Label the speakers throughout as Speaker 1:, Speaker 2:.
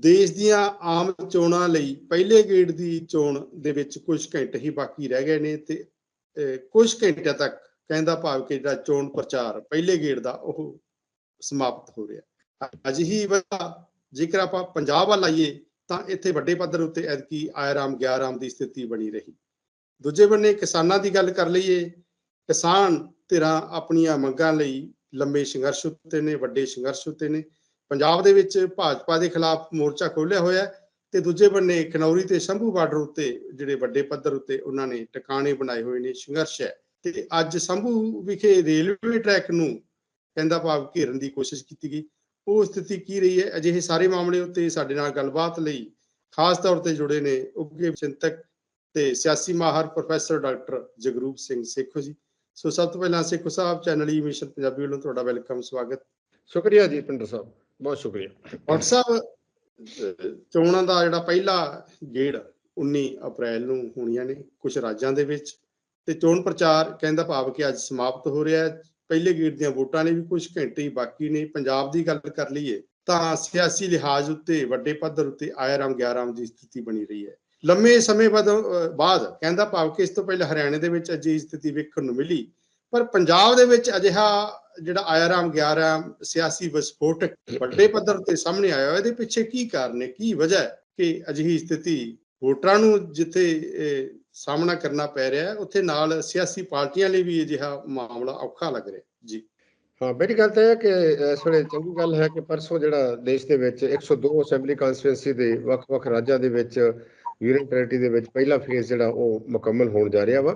Speaker 1: ਦੇਸ਼ ਦੀਆਂ ਆਮ ਚੋਣਾਂ ਲਈ ਪਹਿਲੇ ਗੇੜ ਦੀ ਚੋਣ ਦੇ ਵਿੱਚ ਕੁਝ ਘੰਟੇ ਹੀ ਬਾਕੀ ਰਹਿ ਗਏ ਨੇ ਤੇ ਅਹ, ਕੁਝ ਘੰਟਿਆਂ ਤੱਕ ਕਹਿੰਦਾ ਭਾਵ ਕਿ ਜਿਹੜਾ ਚੋਣ ਪ੍ਰਚਾਰ ਪਹਿਲੇ ਗੇੜ ਦਾ ਉਹ ਸਮਾਪਤ ਹੋ ਰਿਹਾ। ਅਜਿਹੀ ਵਜ੍ਹਾ ਜੇਕਰ ਆਪਾਂ ਪੰਜਾਬ ਵੱਲ ਆਈਏ ਤਾਂ ਇੱਥੇ ਵੱਡੇ ਪੱਧਰ ਉੱਤੇ ਐਤਕੀ ਆਇਰਾਮ ਗਿਆਰਾਮ ਦੀ ਸਥਿਤੀ ਬਣੀ ਰਹੀ। ਦੂਜੇ ਬੰਨੇ ਕਿਸਾਨਾਂ ਦੀ ਗੱਲ ਕਰ ਲਈਏ ਕਿਸਾਨ ਧਿਰਾਂ ਆਪਣੀਆਂ ਮੰਗਾਂ ਲਈ ਲੰਮੇ ਸੰਘਰਸ਼ ਉੱਤੇ ਨੇ ਵੱਡੇ ਸੰਘਰਸ਼ ਉੱਤੇ ਨੇ। ਪੰਜਾਬ ਦੇ ਵਿੱਚ ਭਾਜਪਾ ਦੇ ਖਿਲਾਫ ਮੋਰਚਾ ਖੋਲ੍ਹਿਆ ਹੋਇਆ ਤੇ ਦੂਜੇ ਬੰਨੇ ਖਨੌਰੀ ਤੇ ਸ਼ੰਭੂ ਬਾਰਡਰ ਉੱਤੇ ਜਿਹੜੇ ਵੱਡੇ ਪੱਧਰ ਉੱਤੇ ਉਹਨਾਂ ਨੇ ਟਿਕਾਣੇ ਬਣਾਏ ਹੋਏ ਨੇ, ਸੰਘਰਸ਼ ਹੈ ਤੇ ਅੱਜ ਸ਼ੰਭੂ ਵਿਖੇ ਰੇਲਵੇ ਟਰੈਕ ਨੂੰ ਕਹਿੰਦਾ ਭਾਵ ਘੇਰਨ ਦੀ ਕੋਸ਼ਿਸ਼ ਕੀਤੀ ਗਈ। ਉਹ ਸਥਿਤੀ ਕੀ ਰਹੀ ਹੈ? ਅਜਿਹੇ ਸਾਰੇ ਮਾਮਲੇ ਉੱਤੇ ਸਾਡੇ ਨਾਲ ਗੱਲਬਾਤ ਲਈ ਖਾਸ ਤੌਰ ਤੇ ਜੁੜੇ ਨੇ ਉੱਘੇ ਚਿੰਤਕ ਤੇ ਸਿਆਸੀ ਮਾਹਰ professor doctor Jagroop Singh Sekhon ji. So ਸਭ ਤੋਂ ਪਹਿਲਾਂ Sekhon Sahib, channel E mission Punjabi ਵੱਲੋਂ ਤੁਹਾਡਾ ਵੈਲਕਮ, ਸਵਾਗਤ।
Speaker 2: ਸ਼ੁਕਰੀਆ ਜੀ ਪਿੰਡਰ ਸਾਹਿਬ, ਬਹੁਤ ਸ਼ੁਕਰੀਆ।
Speaker 1: ਡਾਕਟਰ ਸਾਹਿਬ ਚੋਣਾਂ ਦਾ ਜਿਹੜਾ ਪਹਿਲਾ ਗੇੜ 19 ਅਪ੍ਰੈਲ ਨੂੰ ਹੋਣੀਆਂ ਨੇ ਕੁਝ ਰਾਜਾਂ ਦੇ ਵਿੱਚ ਤੇ ਚੋਣ ਪ੍ਰਚਾਰ ਕਹਿੰਦਾ ਭਾਵ ਕਿ ਅੱਜ ਸਮਾਪਤ ਹੋ ਰਿਹਾ ਹੈ। ਪਹਿਲੇ ਗੇੜ ਦੀਆਂ ਵੋਟਾਂ ਨੇ ਵੀ ਕੁਝ ਘੰਟੇ ਬਾਕੀ ਨੇ। ਪੰਜਾਬ ਦੀ ਗੱਲ ਕਰ ਲਈਏ ਤਾਂ ਸਿਆਸੀ ਲਿਹਾਜ਼ ਉੱਤੇ, ਵੱਡੇ ਪੱਧਰ ਉੱਤੇ ਆਇਰਾਮ ਗਿਆਰਾਮ ਦੀ ਸਥਿਤੀ ਬਣੀ ਰਹੀ ਹੈ। ਲੰਮੇ ਸਮੇਂ ਬਾਅਦ ਬਾਅਦ ਕਹਿੰਦਾ ਭਾਵ ਕਿ ਇਸ ਤੋਂ ਪਹਿਲਾਂ ਹਰਿਆਣੇ ਦੇ ਵਿੱਚ ਅਜਿਹੀ ਸਥਿਤੀ ਵੇਖਣ ਨੂੰ ਮਿਲੀ। ਪਰ ਪੰਜਾਬ ਦੇ ਵਿੱਚ ਅਜਿਹਾ ਜਿਹੜਾ ਆਇਆਰਾਮ, ਗਿਆਰਾਮ, ਸਿਆਸੀ ਵਿਸਫੋਟਕ ਵੱਡੇ ਪੱਧਰ ਤੇ ਸਾਹਮਣੇ ਆਇਆ ਇਹਦੇ ਪਿੱਛੇ ਕੀ ਕਾਰਨ ਹੈ? ਕੀ ਵਜ੍ਹਾ ਹੈ ਕਿ ਅਜਿਹੀ ਸਥਿਤੀ ਵੋਟਰਾਂ ਨੂੰ ਜਿੱਥੇ ਸਾਹਮਣਾ ਕਰਨਾ ਪੈ ਰਿਹਾ ਹੈ, ਉੱਥੇ ਨਾਲ ਸਿਆਸੀ ਪਾਰਟੀਆਂ ਲਈ ਵੀ ਅਜਿਹਾ ਮਾਮਲਾ ਔਖਾ ਲੱਗ ਰਿਹਾ ਜੀ।
Speaker 2: ਹਾਂ, ਮੇਰੀ ਗੱਲ ਤਾਂ ਇਹ ਹੈ ਕਿ ਇਸ ਵੇਲੇ ਚੰਗੀ ਗੱਲ ਹੈ ਕਿ ਪਰਸੋਂ ਜਿਹੜਾ ਦੇਸ਼ ਦੇ ਵਿੱਚ 102 ਅਸੈਂਬਲੀ ਕਨਸਟੀਟੂਐਂਸੀ ਦੇ ਵੱਖ-ਵੱਖ ਰਾਜਾਂ ਦੇ ਵਿੱਚ ਯੂਨੀਅਨ ਟੈਰੀਟਰੀ ਦੇ ਵਿੱਚ ਪਹਿਲਾ ਫੇਜ਼ ਜਿਹੜਾ ਉਹ ਮੁਕੰਮਲ ਹੋਣ ਜਾ ਰਿਹਾ ਵਾ।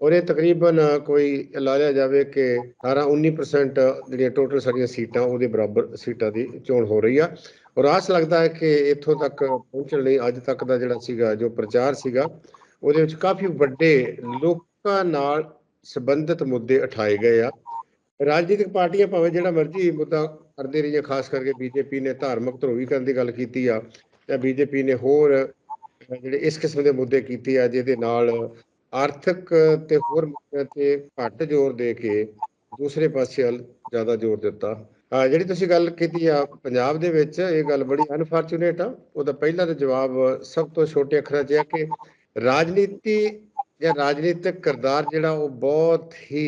Speaker 2: ਔਰ ਇਹ ਤਕਰੀਬਨ ਕੋਈ ਲਾ ਲਿਆ ਜਾਵੇ ਕਿ 18 19% ਜਿਹੜੀਆਂ ਟੋਟਲ ਸਾਡੀਆਂ ਸੀਟਾਂ, ਉਹਦੇ ਬਰਾਬਰ ਸੀਟਾਂ ਦੀ ਚੋਣ ਹੋ ਰਹੀ ਆ। ਔਰ ਆਸ ਲੱਗਦਾ ਹੈ ਕਿ ਇੱਥੋਂ ਤੱਕ ਪਹੁੰਚਣ ਲਈ ਅੱਜ ਤੱਕ ਦਾ ਜਿਹੜਾ ਸੀਗਾ, ਜੋ ਪ੍ਰਚਾਰ ਸੀਗਾ, ਉਹਦੇ ਵਿੱਚ ਕਾਫੀ ਵੱਡੇ ਲੋਕਾਂ ਨਾਲ ਸੰਬੰਧਿਤ ਮੁੱਦੇ ਉਠਾਏ ਗਏ ਆ। ਰਾਜਨੀਤਿਕ ਪਾਰਟੀਆਂ ਭਾਵੇਂ ਜਿਹੜਾ ਮਰਜ਼ੀ ਮੁੱਦਾ ਕਰਦੇ ਰਹੀਆਂ ਖਾਸ ਕਰਕੇ ਬੀਜੇਪੀ ਨੇ ਧਾਰਮਿਕ ਧਰੋਵੀਕਰਨ ਦੀ ਗੱਲ ਕੀਤੀ ਆ, ਜਾਂ ਬੀਜੇਪੀ ਨੇ ਹੋਰ ਜਿਹੜੇ ਇਸ ਕਿਸਮ ਦੇ ਮੁੱਦੇ ਕੀਤੇ ਆ, ਜਿਹਦੇ ਨਾਲ ਆਰਥਿਕ ਤੇ ਹੋਰ ਮੁੱਦਿਆਂ ਤੇ ਘੱਟ ਜ਼ੋਰ ਦੇ ਕੇ ਦੂਸਰੇ ਪਾਸੇ ਵੱਲ ਜ਼ਿਆਦਾ ਜ਼ੋਰ ਦਿੱਤਾ। ਜਿਹੜੀ ਤੁਸੀਂ ਗੱਲ ਕੀਤੀ ਆ, ਪੰਜਾਬ ਦੇ ਵਿੱਚ ਇਹ ਗੱਲ ਬੜੀ ਅਨਫੋਰਚੂਨੇਟ ਆ। ਉਹਦਾ ਪਹਿਲਾ ਤਾਂ ਜਵਾਬ ਸਭ ਤੋਂ ਛੋਟੇ ਅੱਖਰਾਂ 'ਚ ਹੈ ਕਿ ਰਾਜਨੀਤੀ ਜਾਂ ਰਾਜਨੀਤਿਕ ਕਿਰਦਾਰ ਜਿਹੜਾ ਉਹ ਬਹੁਤ ਹੀ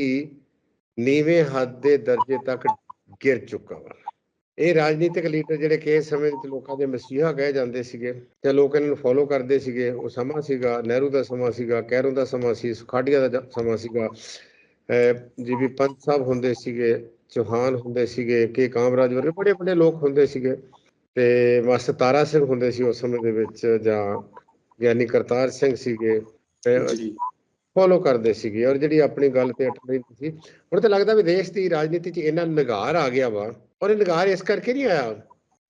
Speaker 2: ਨੀਵੇਂ ਹੱਦ ਦੇ ਦਰਜੇ ਤੱਕ ਗਿਰ ਚੁੱਕਾ ਵਾ। ਇਹ ਰਾਜਨੀਤਿਕ ਲੀਡਰ ਜਿਹੜੇ ਕਿ ਇਸ ਸਮੇਂ ਵਿੱਚ ਲੋਕਾਂ ਦੇ ਮਸੀਹਾ ਕਹੇ ਜਾਂਦੇ ਸੀਗੇ ਤੇ ਲੋਕ ਇਹਨਾਂ ਨੂੰ ਫੋਲੋ ਕਰਦੇ ਸੀਗੇ ਉਹ ਸਮਾਂ ਸੀਗਾ ਨਹਿਰੂ ਦਾ ਸਮਾਂ ਸੀਗਾ ਕੈਰੋਂ ਦਾ ਸਮਾਂ ਸੀ ਸੁਖਾੜੀਆ ਦਾ ਸਮਾਂ ਸੀਗਾ ਜੀ ਵੀ ਪੰਤ ਸਾਹਿਬ ਹੁੰਦੇ ਸੀਗੇ ਚੌਹਾਨ ਹੁੰਦੇ ਸੀਗੇ ਕੇ ਕਾਮਰਾਜ ਵਰਗੇ ਬੜੇ ਬੜੇ ਲੋਕ ਹੁੰਦੇ ਸੀਗੇ ਤੇ ਮਾਸਟਰ ਤਾਰਾ ਸਿੰਘ ਹੁੰਦੇ ਸੀ ਉਸ ਸਮੇਂ ਦੇ ਵਿੱਚ ਜਾਂ ਗਿਆਨੀ ਕਰਤਾਰ ਸਿੰਘ ਸੀਗੇ ਤੇ ਫੋਲੋ ਕਰਦੇ ਸੀਗੇ ਔਰ ਜਿਹੜੀ ਆਪਣੀ ਗੱਲ ਤੇ ਅਟਲ ਰਹਿੰਦੀ ਸੀ ਹੁਣ ਤਾਂ ਲੱਗਦਾ ਵੀ ਦੇਸ਼ ਦੀ ਰਾਜਨੀਤੀ 'ਚ ਇੰਨਾ ਨਿਗਾਰ ਆ ਗਿਆ ਵਾ ਔਰ ਇਹ ਨਿਗਾਰ ਇਸ ਕਰਕੇ ਨਹੀਂ ਆਇਆ।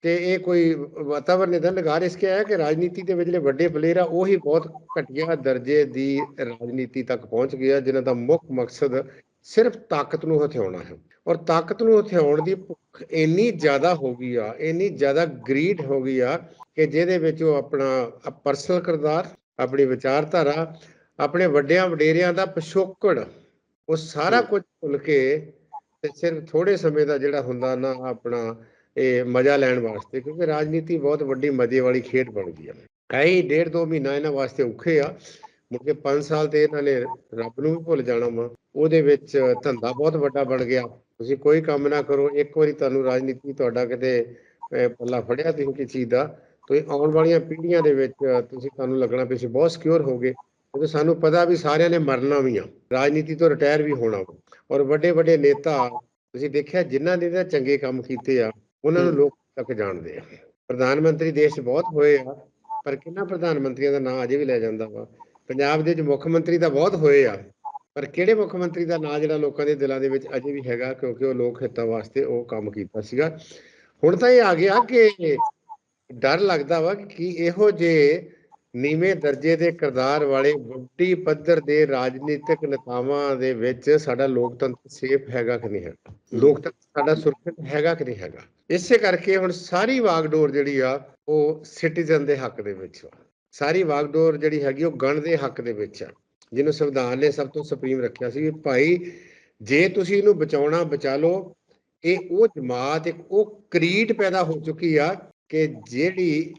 Speaker 2: ਕਿ ਇਹ ਕੋਈ ਵਾਤਾਵਰਣ ਦਾ ਨਿਗਾਰ ਇਸ ਕੇ ਆਇਆ ਕਿ ਰਾਜਨੀਤੀ ਦੇ ਵਿੱਚ ਜਿਹੜੇ ਵੱਡੇ ਪਲੇਅਰ ਆ ਉਹੀ ਬਹੁਤ ਘਟੀਆ ਦਰਜੇ ਦੀ ਰਾਜਨੀਤੀ ਤੱਕ ਪਹੁੰਚ ਗਏ ਆ ਜਿਨ੍ਹਾਂ ਦਾ ਮੁੱਖ ਮਕਸਦ ਸਿਰਫ ਤਾਕਤ ਨੂੰ ਹਥਿਆਉਣਾ ਹੈ। ਔਰ ਤਾਕਤ ਨੂੰ ਹਥਿਆਉਣ ਦੀ ਭੁੱਖ ਇੰਨੀ ਜ਼ਿਆਦਾ ਹੋ ਗਈ ਆ ਇੰਨੀ ਜ਼ਿਆਦਾ ਗਰੀਡ ਹੋ ਗਈ ਆ ਕਿ ਜਿਹਦੇ ਵਿੱਚ ਉਹ ਆਪਣਾ ਪਰਸਨਲ ਕਿਰਦਾਰ ਆਪਣੀ ਵਿਚਾਰਧਾਰਾ ਆਪਣੇ ਵੱਡਿਆਂ ਵਡੇਰਿਆਂ ਦਾ ਪਿਛੋਕੜ ਉਹ ਸਾਰਾ ਕੁਝ ਭੁੱਲ ਕੇ ਤੇ ਸਿਰਫ ਥੋੜੇ ਸਮੇਂ ਦਾ ਜਿਹੜਾ ਹੁੰਦਾ ਨਾ ਆਪਣਾ, ਇਹ ਮਜ਼ਾ ਲੈਣ ਵਾਸਤੇ, ਕਿਉਂਕਿ ਰਾਜਨੀਤੀ ਬਹੁਤ ਵੱਡੀ ਮਜ਼ੇ ਵਾਲੀ ਖੇਡ ਬਣ ਗਈ ਹੈ। ਕਈ ਡੇਢ ਦੋ ਮਹੀਨਾ ਇਹਨਾਂ ਵਾਸਤੇ ਔਖੇ ਆ। ਮੁੜ ਕੇ 5 ਸਾਲ ਤੇ ਇਹਨਾਂ ਨੇ ਰੱਬ ਨੂੰ ਵੀ ਭੁੱਲ ਜਾਣਾ ਵਾ। ਉਹਦੇ ਵਿੱਚ ਧੰਦਾ ਬਹੁਤ ਵੱਡਾ ਬਣ ਗਿਆ। ਤੁਸੀਂ ਕੋਈ ਕੰਮ ਨਾ ਕਰੋ। ਇੱਕ ਵਾਰੀ ਤੁਹਾਨੂੰ ਰਾਜਨੀਤੀ ਤੁਹਾਡਾ ਕਿਤੇ ਪੱਲਾ ਫੜਿਆ ਤੁਸੀਂ ਕਿਸੇ ਚੀਜ਼ ਦਾ, ਤੁਸੀਂ ਆਉਣ ਵਾਲੀਆਂ ਪੀੜ੍ਹੀਆਂ ਦੇ ਵਿੱਚ ਤੁਸੀਂ ਤੁਹਾਨੂੰ ਲੱਗਣਾ ਵੀ ਤੁਸੀਂ ਬਹੁਤ ਸਿਕਿਉਰ ਹੋਗੇ। ਕਿਉਂਕਿ ਸਾਨੂੰ ਪਤਾ ਵੀ ਸਾਰਿਆਂ ਨੇ ਮਰਨਾ ਵੀ ਆ। ਰਾਜਨੀਤੀ ਤੋਂ ਰਿਟਾਇਰ ਵੀ ਹੋਣਾ ਵਾ। ਔਰ ਵੱਡੇ ਵੱਡੇ ਨੇਤਾ ਤੁਸੀਂ ਦੇਖਿਆ ਜਿਨ੍ਹਾਂ ਨੇ ਤਾਂ ਚੰਗੇ ਕੰਮ ਕੀਤੇ ਆ ਉਹਨਾਂ ਨੂੰ। ਲੋਕ ਤੱਕ ਜਾਣਦੇ ਆ। ਪ੍ਰਧਾਨ ਮੰਤਰੀ ਦੇਸ਼ ਬਹੁਤ ਹੋਏ ਆ ਪਰ ਕਿੰਨਾ ਪ੍ਰਧਾਨ ਮੰਤਰੀਆਂ ਦਾ ਨਾਂ ਅਜੇ ਵੀ ਲੈ ਜਾਂਦਾ ਵਾ? ਪੰਜਾਬ ਦੇ ਵਿੱਚ ਮੁੱਖ ਮੰਤਰੀ ਤਾਂ ਬਹੁਤ ਹੋਏ ਆ ਪਰ ਕਿਹੜੇ ਮੁੱਖ ਮੰਤਰੀ ਦਾ ਨਾਂ ਜਿਹੜਾ ਲੋਕਾਂ ਦੇ ਦਿਲਾਂ ਦੇ ਵਿੱਚ ਅਜੇ ਵੀ ਹੈਗਾ ਕਿਉਂਕਿ ਉਹ ਲੋਕ ਹਿੱਤਾਂ ਵਾਸਤੇ ਉਹ ਕੰਮ ਕੀਤਾ ਸੀਗਾ। ਹੁਣ ਤਾਂ ਇਹ ਆ ਗਿਆ ਕਿ ਡਰ ਲੱਗਦਾ ਵਾ ਕਿ ਇਹੋ ਜੇ ਨੀਵੇਂ ਦਰਜੇ ਦੇ ਕਿਰਦਾਰ ਵਾਲੇ ਵੱਡੀ ਪੱਧਰ ਦੇ ਰਾਜਨੀਤਿਕ ਨੇਤਾਵਾਂ ਦੇ ਵਿੱਚ ਸਾਡਾ ਲੋਕਤੰਤਰ ਸੇਫ ਹੈਗਾ ਕਿ ਨਹੀਂ ਹੈਗਾ? ਲੋਕਤੰਤਰ ਸਾਡਾ ਸੁਰੱਖਿਅਤ ਹੈਗਾ ਕਿ ਨਹੀਂ ਹੈਗਾ? ਇਸੇ ਕਰਕੇ ਹੁਣ ਸਾਰੀ ਵਾਗਡੋਰ ਜਿਹੜੀ ਆ ਉਹ ਸਿਟੀਜ਼ਨ ਦੇ ਹੱਕ ਦੇ ਵਿੱਚ ਆ। ਸਾਰੀ ਵਾਗਡੋਰ ਜਿਹੜੀ ਹੈਗੀ ਉਹ ਗਣ ਦੇ ਹੱਕ ਦੇ ਵਿੱਚ ਆ। ਜਿਹਨੂੰ ਸੰਵਿਧਾਨ ਨੇ ਸਭ ਤੋਂ ਸੁਪਰੀਮ ਰੱਖਿਆ ਸੀ ਭਾਈ ਜੇ ਤੁਸੀਂ ਇਹਨੂੰ ਬਚਾਉਣਾ ਬਚਾ ਲਓ। ਇਹ ਉਹ ਜਮਾਤ ਇੱਕ ਉਹ ਕਰੀਡ ਪੈਦਾ ਹੋ ਚੁੱਕੀ ਆ ਕਿ ਜਿਹੜੀ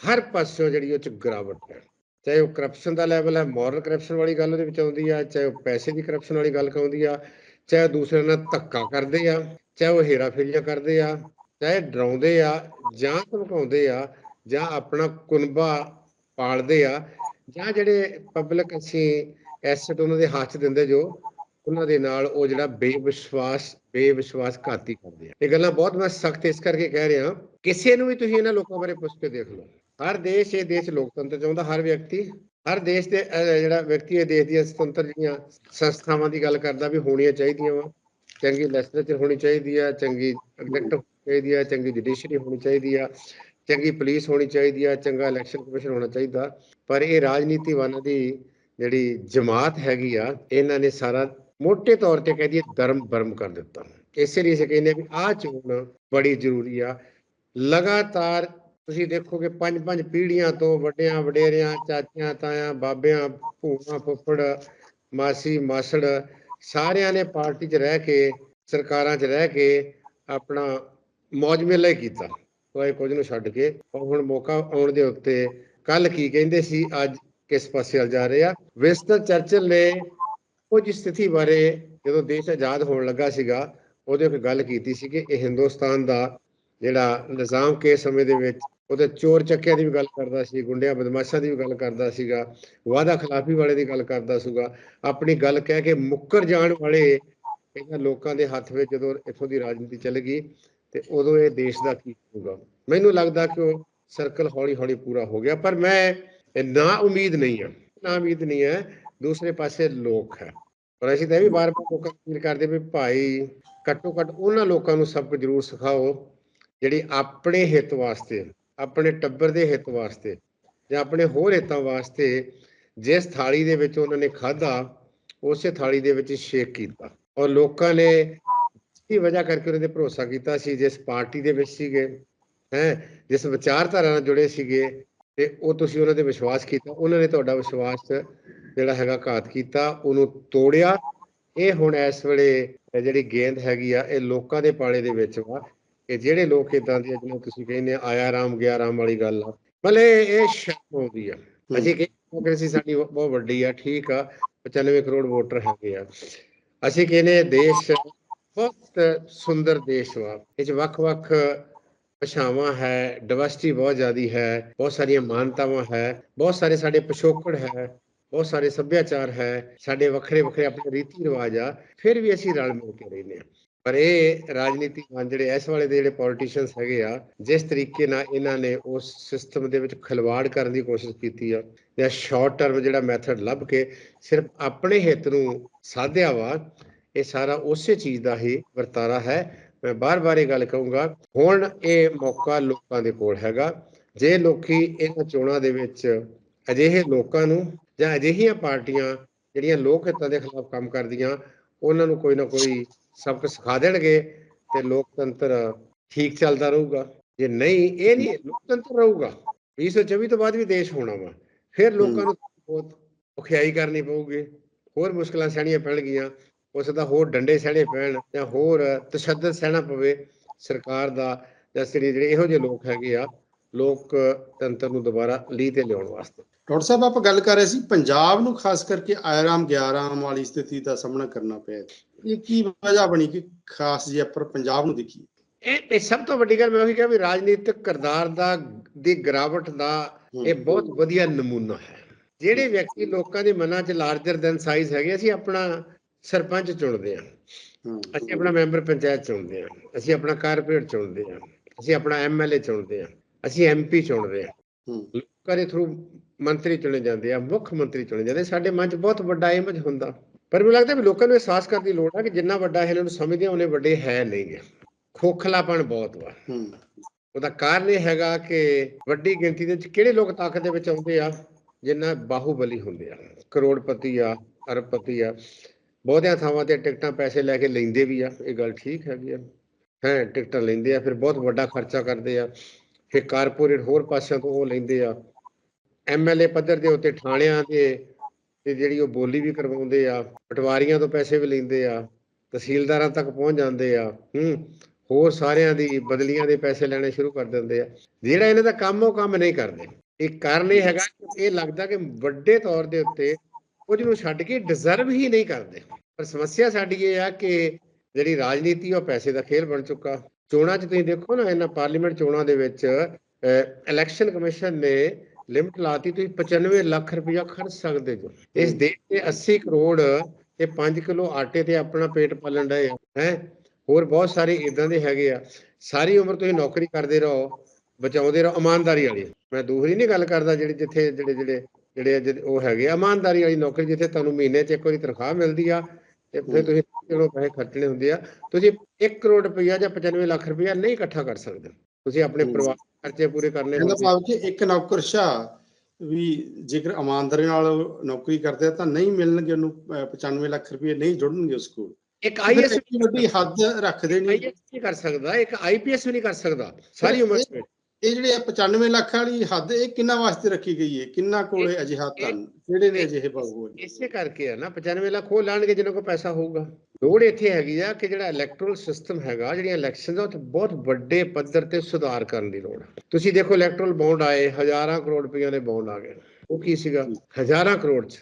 Speaker 2: ਹਰ ਪਾਸਿਓਂ ਜਿਹੜੀ ਉਹ ਚ ਗਿਰਾਵਟ ਹੈ। ਚਾਹੇ ਉਹ ਕਰਪਸ਼ਨ ਦਾ ਲੈਵਲ ਹੈ ਮੋਰਲ ਕਰਪਸ਼ਨ ਵਾਲੀ ਗੱਲ ਉਹਦੇ ਵਿੱਚ ਆਉਂਦੀ ਆ, ਚਾਹੇ ਉਹ ਪੈਸੇ ਦੀ ਕਰਪਸ਼ਨ ਵਾਲੀ ਗੱਲ ਆਉਂਦੀ ਆ, ਚਾਹੇ ਦੂਸਰੇ ਨਾਲ ਧੱਕਾ ਕਰਦੇ ਆ, ਚਾਹੇ ਉਹ ਹੇਰਾਫੇਰੀਆਂ ਕਰਦੇ ਆ, ਚਾਹੇ ਡਰਾਉਂਦੇ ਆ, ਜਾਂ ਧਮਕਾਉਂਦੇ ਆ, ਜਾਂ ਆਪਣਾ ਕੁਨਬਾ ਪਾਲਦੇ ਆ, ਜਾਂ ਜਿਹੜੇ ਪਬਲਿਕ ਅਸੀਂ ਐਸੈਟ ਉਹਨਾਂ ਦੇ ਹੱਥ 'ਚ ਦਿੰਦੇ ਜੋ, ਉਹਨਾਂ ਦੇ ਨਾਲ ਉਹ ਜਿਹੜਾ ਬੇਵਿਸ਼ਵਾਸ ਬੇਵਿਸ਼ਵਾਸ ਘਾਤੀ ਕਰਦੇ ਆ। ਇਹ ਗੱਲਾਂ ਬਹੁਤ ਮੈਂ ਸਖਤ ਇਸ ਕਰਕੇ ਕਹਿ ਰਿਹਾ, ਕਿਸੇ ਨੂੰ ਵੀ ਤੁਸੀਂ ਇਹਨਾਂ ਲੋਕਾਂ ਬਾਰੇ ਪੁੱਛ ਕੇ ਦੇਖ ਲਓ। ਹਰ ਦੇਸ਼ ਇਹ ਦੇਸ਼ ਲੋਕਤੰਤਰ ਚਾਹੁੰਦਾ ਹਰ ਵਿਅਕਤੀ, ਹਰ ਦੇਸ਼ ਦੇ ਜਿਹੜਾ ਵਿਅਕਤੀ ਇਹ ਦੇਸ਼ ਦੀਆਂ ਸੁਤੰਤਰ ਜਿਹੜੀਆਂ ਸੰਸਥਾਵਾਂ ਦੀ ਗੱਲ ਕਰਦਾ ਵੀ ਹੋਣੀਆਂ ਚਾਹੀਦੀਆਂ ਵਾ। ਚੰਗੀ ਲੈਸਲੇਚਰ ਹੋਣੀ ਚਾਹੀਦੀ ਆ, ਚੰਗੀ ਐਗਜ਼ੈਕਟਿਵ ਚਾਹੀਦੀ ਆ, ਚੰਗੀ ਜੁਡੀਸ਼ਰੀ ਹੋਣੀ ਚਾਹੀਦੀ ਆ, ਚੰਗੀ ਪੁਲਿਸ ਹੋਣੀ ਚਾਹੀਦੀ ਆ, ਚੰਗਾ ਇਲੈਕਸ਼ਨ ਕਮਿਸ਼ਨ ਹੋਣਾ ਚਾਹੀਦਾ। ਪਰ ਇਹ ਰਾਜਨੀਤੀਵਾਨਾਂ ਦੀ ਜਿਹੜੀ ਜਮਾਤ ਹੈਗੀ ਆ, ਇਹਨਾਂ ਨੇ ਸਾਰਾ ਮੋٹے ਤੌਰ ਤੇ ਕਹਿ ਦਈਏ ਧਰਮ ਬਰਮ ਕਰ ਦਿੱਤਾ। ਇਸੇ ਲਈ ਅਸੀਂ ਕਹਿੰਦੇ ਆ ਵੀ ਆਹ ਚੋਣ ਬੜੀ ਜ਼ਰੂਰੀ ਆ। ਲਗਾਤਾਰ ਤੁਸੀਂ ਦੇਖੋਗੇ ਪੰਜ ਪੰਜ ਪੀੜ੍ਹੀਆਂ ਤੋਂ ਵੱਡਿਆਂ, ਵਡੇਰਿਆਂ, ਚਾਚਿਆਂ, ਤਾਇਆਂ, ਬਾਬਿਆਂ, ਭੂਆ, ਫੁੱਫੜ, ਮਾਸੀ, ਮਾਸੜ ਸਾਰਿਆਂ ਨੇ ਪਾਰਟੀ 'ਚ ਰਹਿ ਕੇ, ਸਰਕਾਰਾਂ 'ਚ ਰਹਿ ਕੇ ਆਪਣਾ ਮौज ਮੇਲਾ ਹੀ ਕੀਤਾ। ਕੋਈ ਕੁਝ ਨੂੰ ਛੱਡ ਕੇ ਹੁਣ ਮੌਕਾ ਆਉਣ ਦੇ ਉੱਤੇ ਕੱਲ ਕੀ ਕਹਿੰਦੇ ਸੀ? ਅੱਜ ਕਿਸ ਪਾਸੇ ਵੱਲ ਜਾ ਰਹੇ ਆ? ਵਿੰਸਟਨ ਚਰਚਲ ਨੇ ਕੁਝ ਸਥਿਤੀ ਬਾਰੇ ਜਦੋਂ ਦੇਸ਼ ਆਜ਼ਾਦ ਹੋਣ ਲੱਗਾ ਸੀਗਾ, ਉਹਦੇ ਇੱਕ ਗੱਲ ਕੀਤੀ ਸੀ ਕਿ ਇਹ ਹਿੰਦੁਸਤਾਨ ਦਾ ਜਿਹੜਾ ਨਿਜ਼ਾਮ ਕੇ ਸਮੇਂ ਦੇ ਵਿੱਚ ਉਹਦੇ ਚੋਰ ਚੱਕਿਆਂ ਦੀ ਵੀ ਗੱਲ ਕਰਦਾ ਸੀ, ਗੁੰਡਿਆਂ ਬਦਮਾਸ਼ਾਂ ਦੀ ਵੀ ਗੱਲ ਕਰਦਾ ਸੀਗਾ, ਵਾਅਦਾ ਖਿਲਾਫੀ ਵਾਲੇ ਦੀ ਗੱਲ ਕਰਦਾ ਸੀਗਾ, ਆਪਣੀ ਗੱਲ ਕਹਿ ਕੇ ਮੁੱਕਰ ਜਾਣ ਵਾਲੇ ਇਹਨਾਂ ਲੋਕਾਂ ਦੇ ਹੱਥ ਵਿੱਚ ਜਦੋਂ ਇੱਥੋਂ ਦੀ ਰਾਜਨੀਤੀ ਚੱਲ ਗਈ ਤੇ ਉਦੋਂ ਇਹ ਦੇਸ਼ ਦਾ ਕੀ ਹੋਊਗਾ। ਮੈਨੂੰ ਲੱਗਦਾ ਕਿ ਉਹ ਸਰਕਲ ਹੌਲੀ ਹੌਲੀ ਪੂਰਾ ਹੋ ਗਿਆ, ਪਰ ਮੈਂ ਨਾ ਉਮੀਦ ਨਹੀਂ ਹੈ ਨਾ ਉਮੀਦ ਨਹੀਂ ਹੈ, ਦੂਸਰੇ ਪਾਸੇ ਲੋਕ ਹੈ। ਪਰ ਅਸੀਂ ਤਾਂ ਇਹ ਵੀ ਬਾਰ-ਬਾਰ ਲੋਕਾਂ ਨੂੰ ਅਪੀਲ ਕਰਦੇ ਵੀ ਭਾਈ ਘੱਟੋ ਘੱਟ ਉਹਨਾਂ ਲੋਕਾਂ ਨੂੰ ਸਭ ਕੁਝ ਜ਼ਰੂਰ ਸਿਖਾਓ, ਜਿਹੜੀ ਆਪਣੇ ਹਿੱਤ ਵਾਸਤੇ ਆਪਣੇ ਟੱਬਰ ਦੇ ਹਿੱਤ ਵਾਸਤੇ ਜਾਂ ਆਪਣੇ ਹੋਰ ਹਿੱਤਾਂ ਵਾਸਤੇ ਜਿਸ ਥਾਲੀ ਦੇ ਵਿੱਚ ਉਹਨਾਂ ਨੇ ਖਾਧਾ, ਉਸੇ ਥਾਲੀ ਦੇ ਵਿੱਚ ਸ਼ੇਕ ਕੀਤਾ। ਔਰ ਲੋਕਾਂ ਨੇ ਦੀ ਵਜ੍ਹਾ ਕਰਕੇ ਉਹਨਾਂ ਤੇ ਭਰੋਸਾ ਕੀਤਾ ਸੀ, ਜਿਸ ਪਾਰਟੀ ਦੇ ਵਿੱਚ ਸੀਗੇ, ਹੈ, ਜਿਸ ਵਿਚਾਰਧਾਰਾ ਨਾਲ ਜੁੜੇ ਸੀਗੇ, ਤੇ ਉਹ ਤੁਸੀਂ ਉਹਨਾਂ ਤੇ ਵਿਸ਼ਵਾਸ ਕੀਤਾ। ਉਹਨਾਂ ਨੇ ਤੁਹਾਡਾ ਵਿਸ਼ਵਾਸ ਜਿਹੜਾ ਹੈਗਾ ਘਾਤ ਕੀਤਾ, ਉਹਨੂੰ ਤੋੜਿਆ। ਇਹ ਹੁਣ ਇਸ ਵੇਲੇ ਜਿਹੜੀ ਗੇਂਦ ਹੈਗੀ ਆ, ਇਹ ਲੋਕਾਂ ਦੇ ਪਾਲੇ ਦੇ ਵਿੱਚ ਵਾ। ਕਿ ਜਿਹੜੇ ਲੋਕ ਇਦਾਂ ਦੇ ਜਿਹਨੂੰ ਤੁਸੀਂ ਕਹਿੰਦੇ ਆਇਆ ਰਾਮ ਗਿਆ ਰਾਮ ਵਾਲੀ ਗੱਲ ਆ। ਭਲੇ ਇਹ ਸ਼ਰਮ ਆਉਂਦੀ ਆ। ਅਸੀਂ ਕਿ ਡੈਮੋਕ੍ਰੇਸੀ ਸਾਡੀ ਬਹੁਤ ਵੱਡੀ ਆ ਠੀਕ ਆ 95 ਕਰੋੜ ਵੋਟਰ ਹੈਗੇ ਆ। ਅਸੀਂ ਕਹਿੰਦੇ ਦੇਸ਼ ਬਹੁਤ ਸੁੰਦਰ ਦੇਸ਼ ਵਾ। ਇਹ ਚ ਵੱਖ-ਵੱਖ ਭਾਸ਼ਾਵਾਂ ਹੈ ਡਿਵਰਸਿਟੀ ਬਹੁਤ ਜ਼ਿਆਦੀ ਹੈ ਬਹੁਤ ਸਾਰੀਆਂ ਮਾਨਤਾਵਾਂ ਹੈ ਬਹੁਤ ਸਾਰੇ ਸਾਡੇ ਪਿਛੋਕੜ ਹੈ ਬਹੁਤ ਸਾਰੇ ਸੱਭਿਆਚਾਰ ਹੈ ਸਾਡੇ ਵੱਖਰੇ ਵੱਖਰੇ ਆਪਣੇ ਰੀਤੀ ਰਿਵਾਜ ਆ। ਫਿਰ ਵੀ ਅਸੀਂ ਰਲ ਮਿਲ ਕੇ ਰਹਿੰਦੇ ਆ। ਪਰ ਇਹ ਰਾਜਨੀਤੀਵਾਨ ਜਿਹੜੇ ਇਸ ਵਾਲੇ ਦੇ ਜਿਹੜੇ ਪੋਲੀਟੀਸ਼ੀਅਨਸ ਹੈਗੇ ਆ, ਜਿਸ ਤਰੀਕੇ ਨਾਲ ਇਹਨਾਂ ਨੇ ਉਸ ਸਿਸਟਮ ਦੇ ਵਿੱਚ ਖਿਲਵਾੜ ਕਰਨ ਦੀ ਕੋਸ਼ਿਸ਼ ਕੀਤੀ ਆ, ਜਾਂ ਸ਼ਾਰਟ ਟਰਮ ਜਿਹੜਾ ਮੈਥਡ ਲੱਭ ਕੇ ਸਿਰਫ ਆਪਣੇ ਹਿੱਤ ਨੂੰ ਸਾਧਿਆ ਵਾ, ਇਹ ਸਾਰਾ ਉਸੇ ਚੀਜ਼ ਦਾ ਹੀ ਵਰਤਾਰਾ ਹੈ। ਮੈਂ ਬਾਰ-ਬਾਰ ਇਹ ਗੱਲ ਕਹੂੰਗਾ, ਹੁਣ ਇਹ ਮੌਕਾ ਲੋਕਾਂ ਦੇ ਕੋਲ ਹੈਗਾ। ਜੇ ਲੋਕੀ ਇਹਨਾਂ ਚੋਣਾਂ ਦੇ ਵਿੱਚ ਅਜਿਹੇ ਲੋਕਾਂ ਨੂੰ ਜਾਂ ਅਜਿਹੀਆਂ ਪਾਰਟੀਆਂ ਜਿਹੜੀਆਂ ਲੋਕ ਹਿੱਤਾਂ ਦੇ ਖਿਲਾਫ ਕੰਮ ਕਰਦੀਆਂ, ਉਹਨਾਂ ਨੂੰ ਕੋਈ ਨਾ ਕੋਈ ਸਬਕ ਸਿਖਾ ਦੇਣਗੇ ਤੇ ਲੋਕਤੰਤਰ ਠੀਕ ਚੱਲਦਾ ਰਹੂਗਾ। ਜੇ ਨਹੀਂ ਇਹ ਨਹੀਂ ਲੋਕਤੰਤਰ ਰਹੂਗਾ। 2024 ਤੋਂ ਬਾਅਦ ਵੀ ਦੇਸ਼ ਹੋਣਾ ਵਾ। ਫਿਰ ਲੋਕਾਂ ਨੂੰ ਬਹੁਤ ਔਖਿਆਈ ਕਰਨੀ ਪਊਗੀ। ਹੋਰ ਮੁਸ਼ਕਲਾਂ ਸਹਿਣੀਆਂ ਪੈਣਗੀਆਂ। ਉਸ ਦਾ ਹੋਰ ਡੰਡੇ ਸਹਿਣੇ ਪੈਣ ਜਾਂ ਹੋਰ ਤਸ਼ੱਦਦ ਸਹਿਣਾ ਪਵੇ ਸਰਕਾਰ ਦਾ ਜਾਂ ਜਿਹੜੇ ਇਹੋ ਜਿਹੇ ਲੋਕ ਹੈਗੇ ਆ ਲੋਕ ਤੰਤਰ ਨੂੰ ਦੁਬਾਰਾ ਲੀਹ ਤੇ ਲਿਆਉਣ ਵਾਸਤੇ।
Speaker 1: ਡਾਕਟਰ ਸਾਹਿਬ ਆਪਾਂ ਗੱਲ ਕਰ ਰਹੇ ਸੀ ਪੰਜਾਬ ਨੂੰ ਖਾਸ ਕਰਕੇ ਆਇਰਾਮ ਗਿਆਰਾਮ ਵਾਲੀ ਸਥਿਤੀ ਦਾ ਸਾਹਮਣਾ ਕਰਨਾ ਪਿਆ। ਇਹ ਕੀ ਵਜ੍ਹਾ ਬਣੀ ਕਿ ਖਾਸ ਜੇ ਆਪਾਂ ਪੰਜਾਬ ਨੂੰ ਦੇਖੀਏ?
Speaker 2: ਇਹ ਸਭ ਤੋਂ ਵੱਡੀ ਗੱਲ ਮੈਂ ਉਹੀ ਕਿਹਾ ਵੀ ਰਾਜਨੀਤਿਕ ਕਿਰਦਾਰ ਦਾ ਦੀ ਗਿਰਾਵਟ ਦਾ ਇਹ ਬਹੁਤ ਵਧੀਆ ਨਮੂਨਾ ਹੈ। ਜਿਹੜੇ ਵਿਅਕਤੀ ਲੋਕਾਂ ਦੇ ਮਨਾਂ 'ਚ ਲਾਰਜਰ ਦੈਨ ਸਾਈਜ਼ ਹੈਗੇ ਅਸੀਂ ਆਪਣਾ ਸਰਪੰਚ ਚੁਣਦੇ ਹਾਂ। ਅਸੀਂ ਆਪਣਾ ਮੈਂਬਰ ਪੰਚਾਇਤ ਚੁਣਦੇ ਹਾਂ। ਅਸੀਂ ਆਪਣਾ ਕਾਰਪੋਰੇਟ ਚੁਣਦੇ ਹਾਂ। ਅਸੀਂ ਆਪਣਾ ਐਮਐਲਏ ਚੁਣਦੇ ਹਾਂ। ਅਸੀਂ ਐਮਪੀ ਚੁਣਦੇ ਹਾਂ।
Speaker 1: ਹਮ,
Speaker 2: ਲੋਕਾਂ ਦੇ ਥਰੂ ਮੰਤਰੀ ਚੁਣੇ ਜਾਂਦੇ ਆ ਮੁੱਖ ਮੰਤਰੀ ਚੁਣੇ ਜਾਂਦੇ ਸਾਡੇ ਮਨ 'ਚ ਬਹੁਤ ਵੱਡਾ ਇਮੇਜ ਹੁੰਦਾ। ਪਰ ਮੈਨੂੰ ਲੱਗਦਾ ਵੀ ਲੋਕਾਂ ਨੂੰ ਅਹਿਸਾਸ ਕਰਨ ਦੀ ਲੋੜ ਹੈ ਕਿ ਜਿੰਨਾ ਵੱਡਾ ਇਹ ਇਹਨਾਂ ਨੂੰ ਸਮਝਦੇ ਆ ਉਹਨੇ ਵੱਡੇ ਹੈ ਨਹੀਂਗੇ ਖੋਖਲਾਪਣ ਬਹੁਤ ਵਾ। ਉਹਦਾ ਕਾਰਨ ਇਹ ਹੈਗਾ ਕਿ ਵੱਡੀ ਗਿਣਤੀ ਦੇ ਵਿੱਚ ਕਿਹੜੇ ਲੋਕ ਤਾਕਤ ਦੇ ਵਿੱਚ ਆਉਂਦੇ ਆ? ਜਿੰਨਾ ਬਾਹੂਬਲੀ ਹੁੰਦੇ ਆ। ਕਰੋੜਪਤੀ ਆ ਅਰਬਪਤੀ ਆ। ਬਹੁਤਿਆਂ ਥਾਵਾਂ ਤੇ ਟਿਕਟਾਂ ਪੈਸੇ ਲੈ ਕੇ ਲੈਂਦੇ ਵੀ ਆ। ਇਹ ਗੱਲ ਠੀਕ ਹੈਗੀ ਆ। ਹੈ ਟਿਕਟਾਂ ਲੈਂਦੇ ਆ ਫਿਰ ਬਹੁਤ ਵੱਡਾ ਖਰਚਾ ਕਰਦੇ ਆ। ਫਿਰ ਕਾਰਪੋਰੇਟ ਹੋਰ ਪਾਸਿਆਂ ਤੋਂ ਉਹ ਲੈਂਦੇ ਆ। ਐਮਐਲਏ ਪੱਧਰ ਦੇ ਉੱਤੇ ਥਾਣਿਆਂ ਦੇ ਤੇ ਜਿਹੜੀ ਉਹ ਬੋਲੀ ਵੀ ਕਰਵਾਉਂਦੇ ਆ, ਪਟਵਾਰੀਆਂ ਤੋਂ ਪੈਸੇ ਵੀ ਲੈਂਦੇ ਆ, ਤਹਿਸੀਲਦਾਰਾਂ ਤੱਕ ਪਹੁੰਚ ਜਾਂਦੇ ਆ, ਹੂੰ, ਹੋਰ ਸਾਰਿਆਂ ਦੀ ਬਦਲੀਆਂ ਦੇ ਪੈਸੇ ਲੈਣੇ ਸ਼ੁਰੂ ਕਰ ਦਿੰਦੇ ਆ। ਜਿਹੜਾ ਇਹਨਾਂ ਦਾ ਕੰਮ ਉਹ ਕੰਮ ਨਹੀਂ ਕਰਦੇ। ਇਹ ਕਾਰਨ ਇਹ ਹੈਗਾ ਕਿ ਇਹ ਲੱਗਦਾ ਕਿ ਵੱਡੇ ਤੌਰ ਦੇ ਉੱਤੇ ਕੁਝ ਨੂੰ ਛੱਡ ਕੇ ਡਿਜ਼ਰਵ ਹੀ ਨਹੀਂ ਕਰਦੇ। ਪਰ ਸਮੱਸਿਆ ਸਾਡੀ ਇਹ ਆ ਕਿ ਜਿਹੜੀ ਰਾਜਨੀਤੀ ਉਹ ਪੈਸੇ ਦਾ ਖੇਲ ਬਣ ਚੁੱਕਾ। ਚੋਣਾਂ 'ਚ ਤੁਸੀਂ ਦੇਖੋ ਨਾ ਇਹਨਾਂ ਪਾਰਲੀਮੈਂਟ ਚੋਣਾਂ ਦੇ ਵਿੱਚ ਇਲੈਕਸ਼ਨ ਕਮਿਸ਼ਨ ਨੇ ਲਿਮਟ ਲਾਤੀ ਤੁਸੀਂ 95 ਲੱਖ ਰੁਪਇਆ ਖਰਚ ਸਕਦੇ ਜੋ। ਇਸ ਦੇਸ਼ ਦੇ 80 ਕਰੋੜ ਤੇ 5 ਕਿਲੋ ਆਟੇ ਤੇ ਆਪਣਾ ਪੇਟ ਪਾਲਣ ਆ ਹੈ? ਹੋਰ ਬਹੁਤ ਸਾਰੇ ਇਦਾਂ ਦੇ ਹੈਗੇ ਆ। ਸਾਰੀ ਉਮਰ ਤੁਸੀਂ ਨੌਕਰੀ ਕਰਦੇ ਰਹੋ ਬਚਾਉਂਦੇ ਰਹੋ ਇਮਾਨਦਾਰੀ ਵਾਲੀ ਮੈਂ ਦੂਸਰੀ ਨਹੀਂ ਗੱਲ ਕਰਦਾ ਜਿਹੜੇ ਜਿੱਥੇ ਜਿਹੜੇ ਜਿਹੜੇ ਜਿਹੜੇ ਉਹ ਹੈਗੇ ਆ, ਇਮਾਨਦਾਰੀ ਵਾਲੀ ਨੌਕਰੀ ਜਿੱਥੇ ਤੁਹਾਨੂੰ ਮਹੀਨੇ 'ਚ ਇੱਕ ਵਾਰੀ ਤਨਖਾਹ ਮਿਲਦੀ ਆ ਤੇ ਫਿਰ ਤੁਸੀਂ ਜਦੋਂ ਪੈਸੇ ਖਰਚਣੇ ਹੁੰਦੇ ਆ ਤੁਸੀਂ 1 ਕਰੋੜ ਰੁਪਇਆ ਜਾਂ 95 ਲੱਖ ਰੁਪਇਆ ਨਹੀਂ ਇਕੱਠਾ ਕਰ ਸਕਦੇ। ਤੁਸੀਂ ਆਪਣੇ। ਪਰਿਵਾਰ ਦੇ ਖਰਚੇ ਪੂਰੇ ਕਰਨੇ ਹੁੰਦੇ
Speaker 1: ਭਾਵ ਕਿ ਇੱਕ ਨੌਕਰਸ਼ਾਹ ਵੀ ਜੇਕਰ ਇਮਾਨਦਾਰੀ ਨਾਲ ਨੌਕਰੀ ਕਰਦੇ ਆ ਤਾਂ ਨਹੀਂ ਮਿਲਣਗੇ ਉਹਨੂੰ ਅਹ, 95 ਲੱਖ ਰੁਪਏ ਨਹੀਂ ਜੁੜਨਗੇ ਉਸ ਕੋਲ।
Speaker 2: ਇੱਕ ਆਈਐਸ
Speaker 1: ਵੱਡੀ ਹੱਦ ਰੱਖਦੇ ਨੇ।
Speaker 2: ਆਈਐਸ ਨਹੀਂ ਕਰ ਸਕਦਾ ਇੱਕ ਆਈਪੀਐਸ ਵੀ ਨਹੀਂ ਕਰ ਸਕਦਾ ਸਾਰੀ ਉਮਰ ਦੇ
Speaker 1: ਇਹ ਜਿਹੜੇ ਆ 95 ਲੱਖ ਵਾਲੀ ਹੱਦ ਇਹ ਕਿੰਨਾ ਵਾਸਤੇ ਰੱਖੀ ਗਈ ਹੈ ਕਿੰਨਾ ਕੋਲੇ ਅਜਿਹਾ ਧਨ ਕਿਹੜੇ ਨੇ ਅਜਿਹੇ ਬਾਬੂ
Speaker 2: ਇਸੇ ਕਰਕੇ ਆ ਨਾ 95 ਲੱਖ ਉਹ ਲਾਣਗੇ ਜਿਹਨਾਂ ਕੋਲ ਪੈਸਾ ਹੋਊਗਾ। ਲੋੜ ਇੱਥੇ ਹੈਗੀ ਆ ਕਿ ਜਿਹੜਾ ਇਲੈਕਟਰਲ ਸਿਸਟਮ ਹੈਗਾ ਜਿਹੜੀਆਂ ਇਲੈਕਸ਼ਨਸ ਆ ਉਹ 'ਚ ਬਹੁਤ ਵੱਡੇ ਪੱਧਰ ਤੇ ਸੁਧਾਰ ਕਰਨ ਦੀ ਲੋੜ ਆ। ਤੁਸੀਂ ਦੇਖੋ ਇਲੈਕਟਰਲ ਬੌਂਡ ਆਏ ਹਜ਼ਾਰਾਂ ਕਰੋੜ ਰੁਪਈਆ ਦੇ ਬੌਂਡ ਆ ਗਏ। ਉਹ ਕੀ ਸੀਗਾ? ਹਜ਼ਾਰਾਂ ਕਰੋੜ ਚ।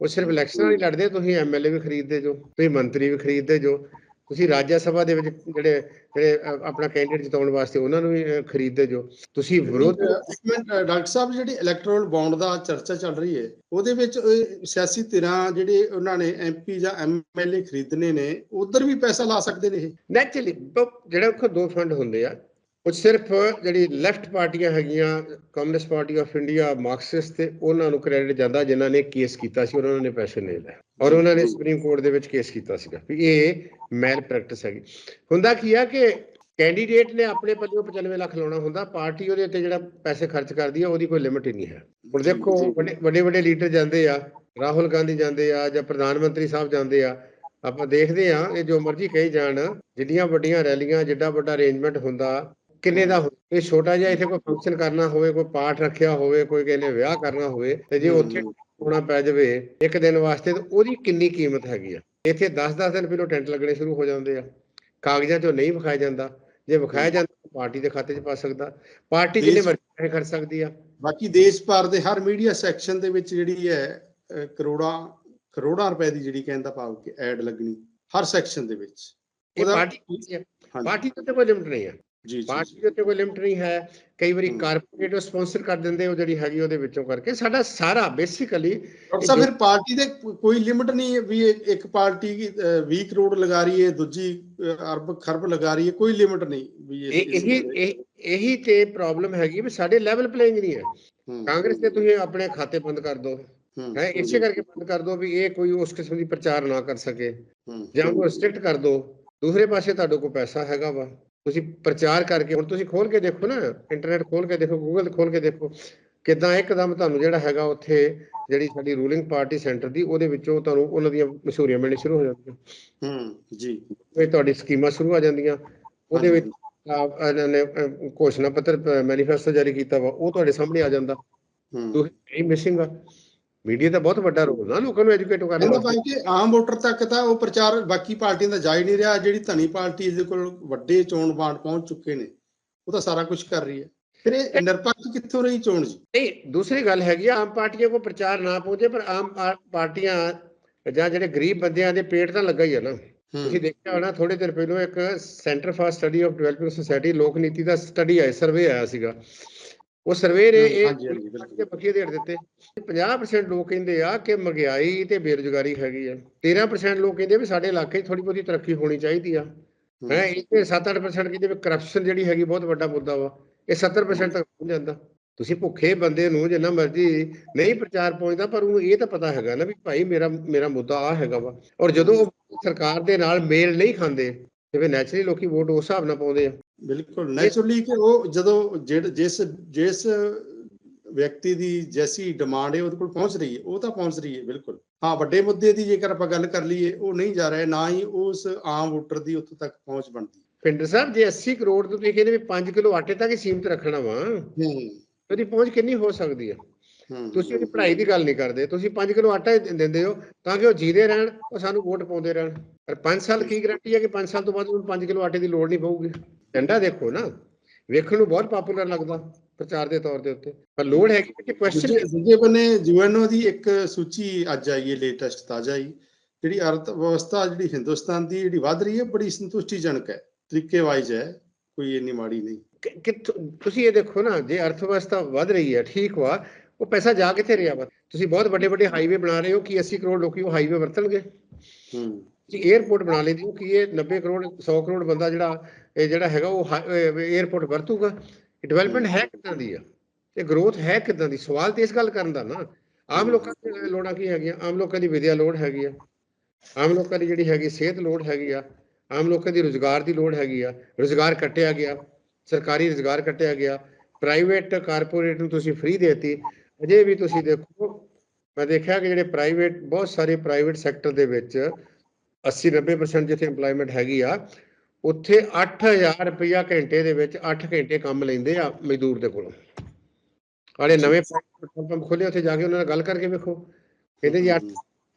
Speaker 2: ਉਹ ਸਿਰਫ ਇਲੈਕਸ਼ਨਾਂ ਨਹੀਂ ਲੜਦੇ ਤੁਸੀਂ ਐਮਐਲਏ ਵੀ ਖਰੀਦਦੇ ਜੋ ਤੁਸੀਂ ਮੰਤਰੀ ਵੀ ਖਰੀਦਦੇ ਜੋ। ਤੁਸੀਂ ਰਾਜ ਸਭਾ ਦੇ ਵਿੱਚ ਜਿਹੜੇ ਜਿਹੜੇ ਆਪਣਾ ਕੈਂਡੀਡੇਟ ਜਿਤਾਉਣ ਵਾਸਤੇ ਉਹਨਾਂ ਨੂੰ ਵੀ ਖਰੀਦਦੇ ਜੋ। ਤੁਸੀਂ ਵਿਰੋਧ
Speaker 1: ਡਾਕਟਰ ਸਾਹਿਬ ਜਿਹੜੀ ਇਲੈਕਟੋਰਲ ਬੌਂਡ ਦਾ ਚਰਚਾ ਚੱਲ ਰਹੀ ਹੈ ਉਹਦੇ ਵਿੱਚ ਸਿਆਸੀ ਧਿਰਾਂ ਜਿਹੜੇ ਉਹਨਾਂ ਨੇ ਐਮਪੀ ਜਾਂ ਐਮਐਲਏ ਖਰੀਦਣੇ ਨੇ ਉਧਰ ਵੀ ਪੈਸਾ ਲਾ ਸਕਦੇ ਨੇ ਇਹ?
Speaker 2: ਨੈਚੁਰਲੀ ਜਿਹੜਾ ਦੋ ਫੰਡ ਹੁੰਦੇ ਆ ਉਹ ਸਿਰਫ ਜਿਹੜੀ ਲੈਫਟ ਪਾਰਟੀਆਂ ਹੈਗੀਆਂ communist party of India Marxist ਤੇ ਉਹਨਾਂ ਨੂੰ ਕ੍ਰੈਡਿਟ ਜਾਂਦਾ ਜਿਨ੍ਹਾਂ ਨੇ ਕੇਸ ਕੀਤਾ ਸੀ ਉਹਨਾਂ ਨੇ ਪੈਸੇ ਨਹੀਂ ਲਏ। ਔਰ ਉਹਨਾਂ ਨੇ ਸੁਪਰੀਮ ਕੋਰਟ ਦੇ ਵਿੱਚ ਕੇਸ ਕੀਤਾ ਸੀਗਾ ਵੀ ਇਹ ਮੈਲ ਪ੍ਰੈਕਟਿਸ ਹੈਗੀ। ਹੁੰਦਾ ਕੀ ਆ ਕਿ ਕੈਂਡੀਡੇਟ ਨੇ ਆਪਣੇ ਪੱਲਿਓਂ 95 ਲੱਖ ਲਾਉਣਾ ਹੁੰਦਾ ਪਾਰਟੀ ਉਹਦੇ ਉੱਤੇ ਜਿਹੜਾ ਪੈਸੇ ਖਰਚ ਕਰਦੀ ਆ ਉਹਦੀ ਕੋਈ ਲਿਮਿਟ ਹੀ ਨਹੀਂ ਹੈ। ਹੁਣ ਦੇਖੋ ਵੱਡੇ ਵੱਡੇ ਲੀਡਰ ਜਾਂਦੇ ਆ ਰਾਹੁਲ ਗਾਂਧੀ ਜਾਂਦੇ ਆ ਜਾਂ ਪ੍ਰਧਾਨ ਮੰਤਰੀ ਸਾਹਿਬ ਜਾਂਦੇ ਆ ਆਪਾਂ ਦੇਖਦੇ ਆ ਇਹ ਜੋ ਮਰਜ਼ੀ ਕਹੀ ਜਾਣ ਜਿੱਡੀਆਂ ਵੱਡੀਆਂ ਰੈਲੀਆਂ ਜਿੱਡਾ ਵੱਡਾ ਅਰੇਂਜਮੈਂਟ ਹੁੰਦਾ ਕਿੰਨੇ ਦਾ ਹੁੰਦਾ? ਇਹ ਛੋਟਾ ਜਿਹਾ ਇੱਥੇ ਕੋਈ ਫੰਕਸ਼ਨ ਕਰਨਾ ਹੋਵੇ ਕੋਈ ਪਾਠ ਰੱਖਿਆ ਹੋਵੇ ਕੋਈ ਕਹਿੰਦੇ ਵਿਆਹ ਕਰਨਾ ਹੋਵੇ ਤੇ ਜੇ ਉੱਥੇ। ਹੋਣਾ ਪੈ ਜਾਵੇ ਇੱਕ ਦਿਨ ਵਾਸਤੇ ਤਾਂ ਉਹਦੀ ਕਿੰਨੀ ਕੀਮਤ ਹੈਗੀ ਆ? ਇੱਥੇ 10-10 ਦਿਨ ਪਹਿਲਾਂ ਟੈਂਟ ਲੱਗਣੇ ਸ਼ੁਰੂ ਹੋ ਜਾਂਦੇ ਆ। ਕਾਗਜ਼ਾਂ 'ਚੋਂ ਨਹੀਂ ਵਿਖਾਇਆ ਜਾਂਦਾ। ਜੇ ਵਿਖਾਇਆ ਜਾਂਦਾ ਤਾਂ ਪਾਰਟੀ ਦੇ ਖਾਤੇ 'ਚ ਪਾ ਸਕਦਾ। ਪਾਰਟੀ ਜਿੰਨੇ ਪੈਸੇ ਖਰਚ ਸਕਦੀ ਆ।
Speaker 1: ਬਾਕੀ ਦੇਸ਼ ਭਰ ਦੇ ਹਰ ਮੀਡੀਆ ਸੈਕਸ਼ਨ ਦੇ ਵਿੱਚ ਜਿਹੜੀ ਹੈ ਕਰੋੜਾਂ ਕਰੋੜਾਂ ਰੁਪਏ ਦੀ ਜਿਹੜੀ ਕਹਿੰਦਾ ਭਾਵ ਕਿ ਐਡ ਲੱਗਣੀ ਹਰ ਸੈਕਸ਼ਨ ਦੇ ਵਿੱਚ।
Speaker 2: ਇਹ ਪਾਰਟੀ ਪਾਰਟੀ ਉੱਤੇ ਕੋਈ ਲਿਮਟ ਨਹੀਂ ਹੈ
Speaker 1: ਜੀ
Speaker 2: ਦੇ ਉੱਤੇ ਕੋਈ ਲਿਮਟ ਨਹੀਂ ਹੈ ਕਈ ਵਾਰੀ। ਕਾਰਪੋਰੇਟ ਸਪਾਂਸਰ ਕਰ ਦਿੰਦੇ ਉਹ ਜਿਹੜੀ ਹੈਗੀ ਉਹਦੇ ਵਿੱਚੋਂ ਕਰਕੇ। ਸਾਡਾ ਸਾਰਾ ਬੇਸਿਕਲੀ
Speaker 1: ਡਾਕਟਰ ਸਾਹਿਬ ਫਿਰ ਪਾਰਟੀ ਦੇ ਕੋਈ ਲਿਮਟ ਨਹੀਂ ਵੀ ਇੱਕ ਪਾਰਟੀ ਅ, 20 ਕਰੋੜ ਲਗਾ ਰਹੀ ਹੈ ਦੂਜੀ ਅਰਬ ਖਰਬ ਲਗਾ ਰਹੀ ਹੈ ਕੋਈ ਲਿਮਟ ਨਹੀਂ ਵੀ
Speaker 2: ਇਹੀ। ਇਹ- ਤੇ ਪ੍ਰੋਬਲਮ ਹੈਗੀ ਵੀ ਸਾਡੇ ਲੈਵਲ ਪਲੇਇੰਗ ਨਹੀਂ ਹੈ। ਕਾਂਗਰਸ ਤੇ ਤੁਸੀਂ ਆਪਣੇ ਖਾਤੇ ਬੰਦ ਕਰ ਦਿਓ
Speaker 1: ਹੂੰ,
Speaker 2: ਇਸੇ ਕਰਕੇ ਬੰਦ ਕਰ ਦਿਓ ਵੀ ਇਹ ਕੋਈ ਉਸ ਕਿਸਮ ਦੀ ਪ੍ਰਚਾਰ ਨਾ ਕਰ ਸਕੇ। ਜਾਂ ਉਹ ਰਿਸਟ੍ਰਿਕਟ ਕਰ ਦਿਓ ਦੂਸਰੇ ਪਾਸੇ ਤੁਹਾਡੇ ਕੋਲ ਪੈਸਾ ਹੈਗਾ ਵਾ। ਤੁਸੀਂ ਪ੍ਰਚਾਰ ਕਰਕੇ ਹੁਣ ਤੁਸੀਂ ਖੋਲ ਕੇ ਦੇਖੋ ਨਾ ਇੰਟਰਨੈਟ ਖੋਲ ਕੇ ਦੇਖੋ ਗੂਗਲ ਖੋਲ ਕੇ ਦੇਖੋ ਕਿਦਾਂ ਇੱਕਦਮ ਤੁਹਾਨੂੰ ਜਿਹੜਾ ਹੈਗਾ ਉੱਥੇ ਜਿਹੜੀ ਸਾਡੀ ਰੂਲਿੰਗ ਪਾਰਟੀ ਸੈਂਟਰ ਦੀ ਉਹਦੇ ਵਿੱਚੋਂ ਤੁਹਾਨੂੰ ਉਹਨਾਂ ਦੀਆਂ ਮਸ਼ਹੂਰੀਆਂ ਮਿਲਣੀ ਸ਼ੁਰੂ ਹੋ ਜਾਂਦੀਆਂ।
Speaker 1: ਹੂੰ ਜੀ।
Speaker 2: ਇਹ ਤੁਹਾਡੀ ਸਕੀਮਾਂ ਸ਼ੁਰੂ ਆ ਜਾਂਦੀਆਂ। ਉਹਦੇ। ਵਿੱਚ ਇਹਨਾਂ ਨੇ ਘੋਸ਼ਣਾ ਪੱਤਰ ਮੈਨੀਫੈਸਟੋ ਜਾਰੀ ਕੀਤਾ ਵਾ ਉਹ ਤੁਹਾਡੇ ਸਾਹਮਣੇ ਆ ਜਾਂਦਾ।
Speaker 1: ਹੂੰ।
Speaker 2: ਤੁਸੀਂ ਮਿਸਿੰਗ ਆ। ਮੀਡੀਆ ਦਾ ਬਹੁਤ ਵੱਡਾ ਰੋਲ ਨਾ ਲੋਕਾਂ ਨੂੰ ਐਜੂਕੇਟ ਕਰਨ। ਵਾਸਤੇ
Speaker 1: ਭਾਈ ਕਿ ਆਮ ਵੋਟਰ ਤੱਕ ਤਾਂ ਉਹ ਪ੍ਰਚਾਰ ਬਾਕੀ ਪਾਰਟੀਆਂ ਦਾ ਜਾ ਹੀ ਨਹੀਂ ਰਿਹਾ ਜਿਹੜੀ ਧਨੀ ਪਾਰਟੀ ਦੇ ਕੋਲ ਵੱਡੇ ਚੋਣ ਬਾਂਡ ਪਹੁੰਚ ਚੁੱਕੇ ਨੇ ਉਹ ਤਾਂ ਸਾਰਾ ਕੁਝ ਕਰ ਰਹੀ ਹੈ। ਫਿਰ ਇਹ ਨਿਰਪੱਖ ਕਿੱਥੋਂ ਰਹੀ ਚੋਣ ਜੀ?
Speaker 2: ਨਹੀਂ ਦੂਸਰੀ ਗੱਲ ਹੈਗੀ ਆਮ ਪਾਰਟੀਆਂ ਕੋ ਪ੍ਰਚਾਰ ਨਾ ਪਹੁੰਚੇ ਪਰ ਆਮ ਪਾਰਟੀਆਂ ਜਾਂ ਜਿਹੜੇ ਗਰੀਬ ਬੰਦਿਆਂ ਦੇ ਪੇਟ ਤਾਂ ਲੱਗਾ ਹੀ ਆ ਨਾ।
Speaker 1: ਹੂੰ,
Speaker 2: ਤੁਸੀਂ ਦੇਖਿਆ ਹੋਣਾ ਥੋੜੇ ਦਿਨ ਪਹਿਲਾਂ ਇੱਕ centre for study of developing society Lokniti the study ਆਇਆ ਸਰਵੇ ਆਇਆ ਸੀਗਾ। ਉਹ ਸਰਵੇ ਨੇ ਇਹ
Speaker 1: ਹਾਂਜੀ, ਹਾਂਜੀ, ਬਿਲਕੁਲ।
Speaker 2: ਦੇ ਬਖੀਏ ਦੇ ਦਿੱਤੇ। 50% ਲੋਕ ਕਹਿੰਦੇ ਆ ਕਿ ਮਹਿੰਗਾਈ ਤੇ ਬੇਰੁਜ਼ਗਾਰੀ ਹੈਗੀ ਆ। 13% ਲੋਕ ਕਹਿੰਦੇ ਵੀ ਸਾਡੇ ਇਲਾਕੇ 'ਚ ਥੋੜੀ ਬਹੁਤੀ ਤਰੱਕੀ ਹੋਣੀ ਚਾਹੀਦੀ ਆ।
Speaker 1: ਹੂੰ,
Speaker 2: ਹੈ ਇਹ 7-8% ਕਹਿੰਦੇ ਵੀ ਕਰਪਸ਼ਨ ਜਿਹੜੀ ਹੈਗੀ ਬਹੁਤ ਵੱਡਾ ਮੁੱਦਾ ਵਾ। ਇਹ 70% ਤੱਕ ਪਹੁੰਚ ਜਾਂਦਾ। ਤੁਸੀਂ ਭੁੱਖੇ ਬੰਦੇ ਨੂੰ ਜਿੰਨਾ ਮਰਜ਼ੀ ਨਹੀਂ ਪ੍ਰਚਾਰ ਪਹੁੰਚਦਾ ਪਰ ਉਹਨੂੰ ਇਹ ਤਾਂ ਪਤਾ ਹੈਗਾ ਨਾ ਵੀ ਭਾਈ ਮੇਰਾ ਮੇਰਾ ਮੁੱਦਾ ਆ ਹੈਗਾ ਵਾ। ਔਰ ਜਦੋਂ ਉਹ ਸਰਕਾਰ ਦੇ ਨਾਲ ਮੇਲ ਨਹੀਂ ਖਾਂਦੇ ਤੇ ਫਿਰ ਨੈਚੁਰਲੀ ਲੋਕੀ ਵੋਟ ਉਸ ਹਿਸਾਬ ਨਾਲ ਪਾਉਂਦੇ ਆ।
Speaker 1: ਬਿਲਕੁਲ ਨੈਚੁਰਲੀ ਕਿ ਉਹ ਜਦੋਂ ਜਿਸ ਜਿਸ ਵਿਅਕਤੀ ਦੀ ਜੈਸੀ ਡਿਮਾਂਡ ਹੈ ਉਹਦੇ ਕੋਲ ਪਹੁੰਚ ਰਹੀ ਹੈ ਉਹ ਤਾਂ ਪਹੁੰਚ ਰਹੀ ਹੈ ਬਿਲਕੁਲ। ਹਾਂ ਵੱਡੇ ਮੁੱਦੇ ਦੀ ਜੇਕਰ ਆਪਾਂ ਗੱਲ ਕਰ ਲਈਏ ਉਹ ਨਹੀਂ ਜਾ ਰਿਹਾ ਨਾ ਹੀ ਉਸ ਆਮ ਵੋਟਰ ਦੀ ਉੱਥੋਂ ਤੱਕ ਪਹੁੰਚ ਬਣਦੀ।
Speaker 2: ਪਿੰਡਰ ਸਾਹਿਬ ਜੇ 80 ਕਰੋੜ ਤੋਂ ਤੁਸੀਂ ਕਹਿੰਦੇ ਵੀ 5 ਕਿਲੋ ਆਟੇ ਤੱਕ ਹੀ ਸੀਮਤ ਰੱਖਣਾ ਵਾ
Speaker 1: ਹੂੰ।
Speaker 2: ਉਹਦੀ ਪਹੁੰਚ ਕਿੰਨੀ ਹੋ ਸਕਦੀ
Speaker 1: ਹੂੰ,
Speaker 2: ਤੁਸੀਂ ਉਹਦੀ ਪੜ੍ਹਾਈ ਦੀ ਗੱਲ ਨਹੀਂ ਕਰਦੇ ਤੁਸੀਂ 5 ਕਿਲੋ ਆਟਾ ਦਿੰਦੇ ਹੋ ਤਾਂ ਕਿ ਉਹ ਜੀਦੇ ਰਹਿਣ ਉਹ ਸਾਨੂੰ ਵੋਟ ਪਾਉਂਦੇ ਰਹਿਣ। ਪਰ 5 ਸਾਲ ਕੀ ਗਾਰੰਟੀ ਹੈ ਕਿ 5 ਸਾਲ ਤੋਂ ਬਾਅਦ ਉਹਨੂੰ 5 ਕਿਲੋ ਆਟੇ ਦੀ ਲੋੜ ਨਹੀਂ ਪਊਗੀ? ਝੰਡਾ ਦੇਖੋ ਨਾ ਵੇਖਣ ਨੂੰ ਬਹੁਤ ਪਪੂਲਰ ਲੱਗਦਾ ਪ੍ਰਚਾਰ ਦੇ ਤੌਰ ਦੇ ਉੱਤੇ। ਪਰ ਲੋੜ ਹੈ ਕਿ ਕੁਐਸਚਨ
Speaker 1: ਦੂਜੇ ਬੰਨੇ ਯੂਐਨਓ ਦੀ ਇੱਕ ਸੂਚੀ ਅੱਜ ਆਈ ਹੈ ਲੇਟੈਸਟ ਤਾਜ਼ਾ ਹੀ ਜਿਹੜੀ ਅਰਥ ਵਿਵਸਥਾ ਜਿਹੜੀ ਹਿੰਦੁਸਤਾਨ ਦੀ ਜਿਹੜੀ ਵੱਧ ਰਹੀ ਹੈ ਬੜੀ ਸੰਤੁਸ਼ਟੀਜਨਕ ਹੈ। ਤਰੀਕੇ ਵਾਈਜ਼ ਹੈ ਕੋਈ ਇੰਨੀ ਮਾੜੀ ਨਹੀਂ।
Speaker 2: ਤੁਸੀਂ ਇਹ ਦੇਖੋ ਨਾ ਜੇ ਅਰਥ ਵਿਵਸਥਾ ਵੱਧ ਰਹੀ ਹੈ ਠੀਕ ਵਾ ਉਹ ਪੈਸਾ ਜਾ ਕਿੱਥੇ ਰਿਹਾ ਵਾ? ਤੁਸੀਂ ਬਹੁਤ ਵੱਡੇ ਵੱਡੇ ਹਾਈਵੇ ਬਣਾ ਰਹੇ ਹੋ ਕਿ 80 ਕਰੋੜ ਲੋਕੀ ਉਹ ਹਾਈਵੇ ਵਰਤਣਗੇ?
Speaker 1: ਹੂੰ।
Speaker 2: ਤੁਸੀਂ 에어ਪੋਰਟ ਬਣਾ ਲੈਂਦੇ ਹੋ ਕਿ ਇਹ 90 ਕਰੋੜ 100 ਕਰੋੜ ਬੰਦਾ ਜਿਹੜਾ ਇਹ ਜਿਹੜਾ ਹੈਗਾ ਉਹ 에어ਪੋਰਟ ਵਰਤੂਗਾ? ਡਿਵੈਲਪਮੈਂਟ ਹੈ ਕਿੱਦਾਂ ਦੀ ਆ? ਤੇ ਗਰੋਥ ਹੈ ਕਿੱਦਾਂ ਦੀ? ਸਵਾਲ ਤੇ ਇਸ ਗੱਲ ਕਰਨ ਦਾ ਨਾ। ਆਮ ਲੋਕਾਂ ਦੀ ਲੋੜਾਂ ਕੀ ਹੈਗੀਆਂ? ਆਮ ਲੋਕਾਂ ਦੀ ਵਿਦਿਆ ਲੋੜ ਹੈਗੀ ਆ। ਆਮ ਲੋਕਾਂ ਦੀ ਜਿਹੜੀ ਹੈਗੀ ਸਿਹਤ ਲੋੜ ਹੈਗੀ ਆ। ਆਮ ਲੋਕਾਂ ਦੀ ਰੋਜ਼ਗਾਰ ਦੀ ਲੋੜ ਹੈਗੀ ਆ। ਰੋਜ਼ਗਾਰ ਕੱਟਿਆ ਗਿਆ। ਸਰਕਾਰੀ ਰੋਜ਼ਗਾਰ ਕੱਟਿਆ ਗਿਆ। ਪ੍ਰਾਈਵੇਟ ਕਾਰਪੋਰੇਟ ਨੂੰ ਤੁਸੀਂ ਫ੍ਰੀ ਦਿੱਤੀ। ਅਜੇ ਵੀ ਤੁਸੀਂ ਦੇਖੋ ਮੈਂ ਦੇਖਿਆ ਕਿ ਜਿਹੜੇ ਪ੍ਰਾਈਵੇਟ ਬਹੁਤ ਸਾਰੇ ਪ੍ਰਾਈਵੇਟ ਸੈਕਟਰ ਦੇ ਵਿੱਚ 80 90% ਜਿੱਥੇ EMPLOYMENT ਹੈਗੀ ਆ ਉੱਥੇ 8000 ਰੁਪਇਆ ਘੰਟੇ ਦੇ ਵਿੱਚ 8 ਘੰਟੇ ਕੰਮ ਲੈਂਦੇ ਆ ਮਜ਼ਦੂਰ ਦੇ ਕੋਲੋਂ। ਆਲੇ ਨਵੇਂ ਪੈਟਰੋਲ ਪੰਪ ਖੋਲੇ ਉੱਥੇ ਜਾ ਕੇ ਉਹਨਾਂ ਨਾਲ ਗੱਲ ਕਰਕੇ ਵੇਖੋ। ਕਹਿੰਦੇ ਜੀ 8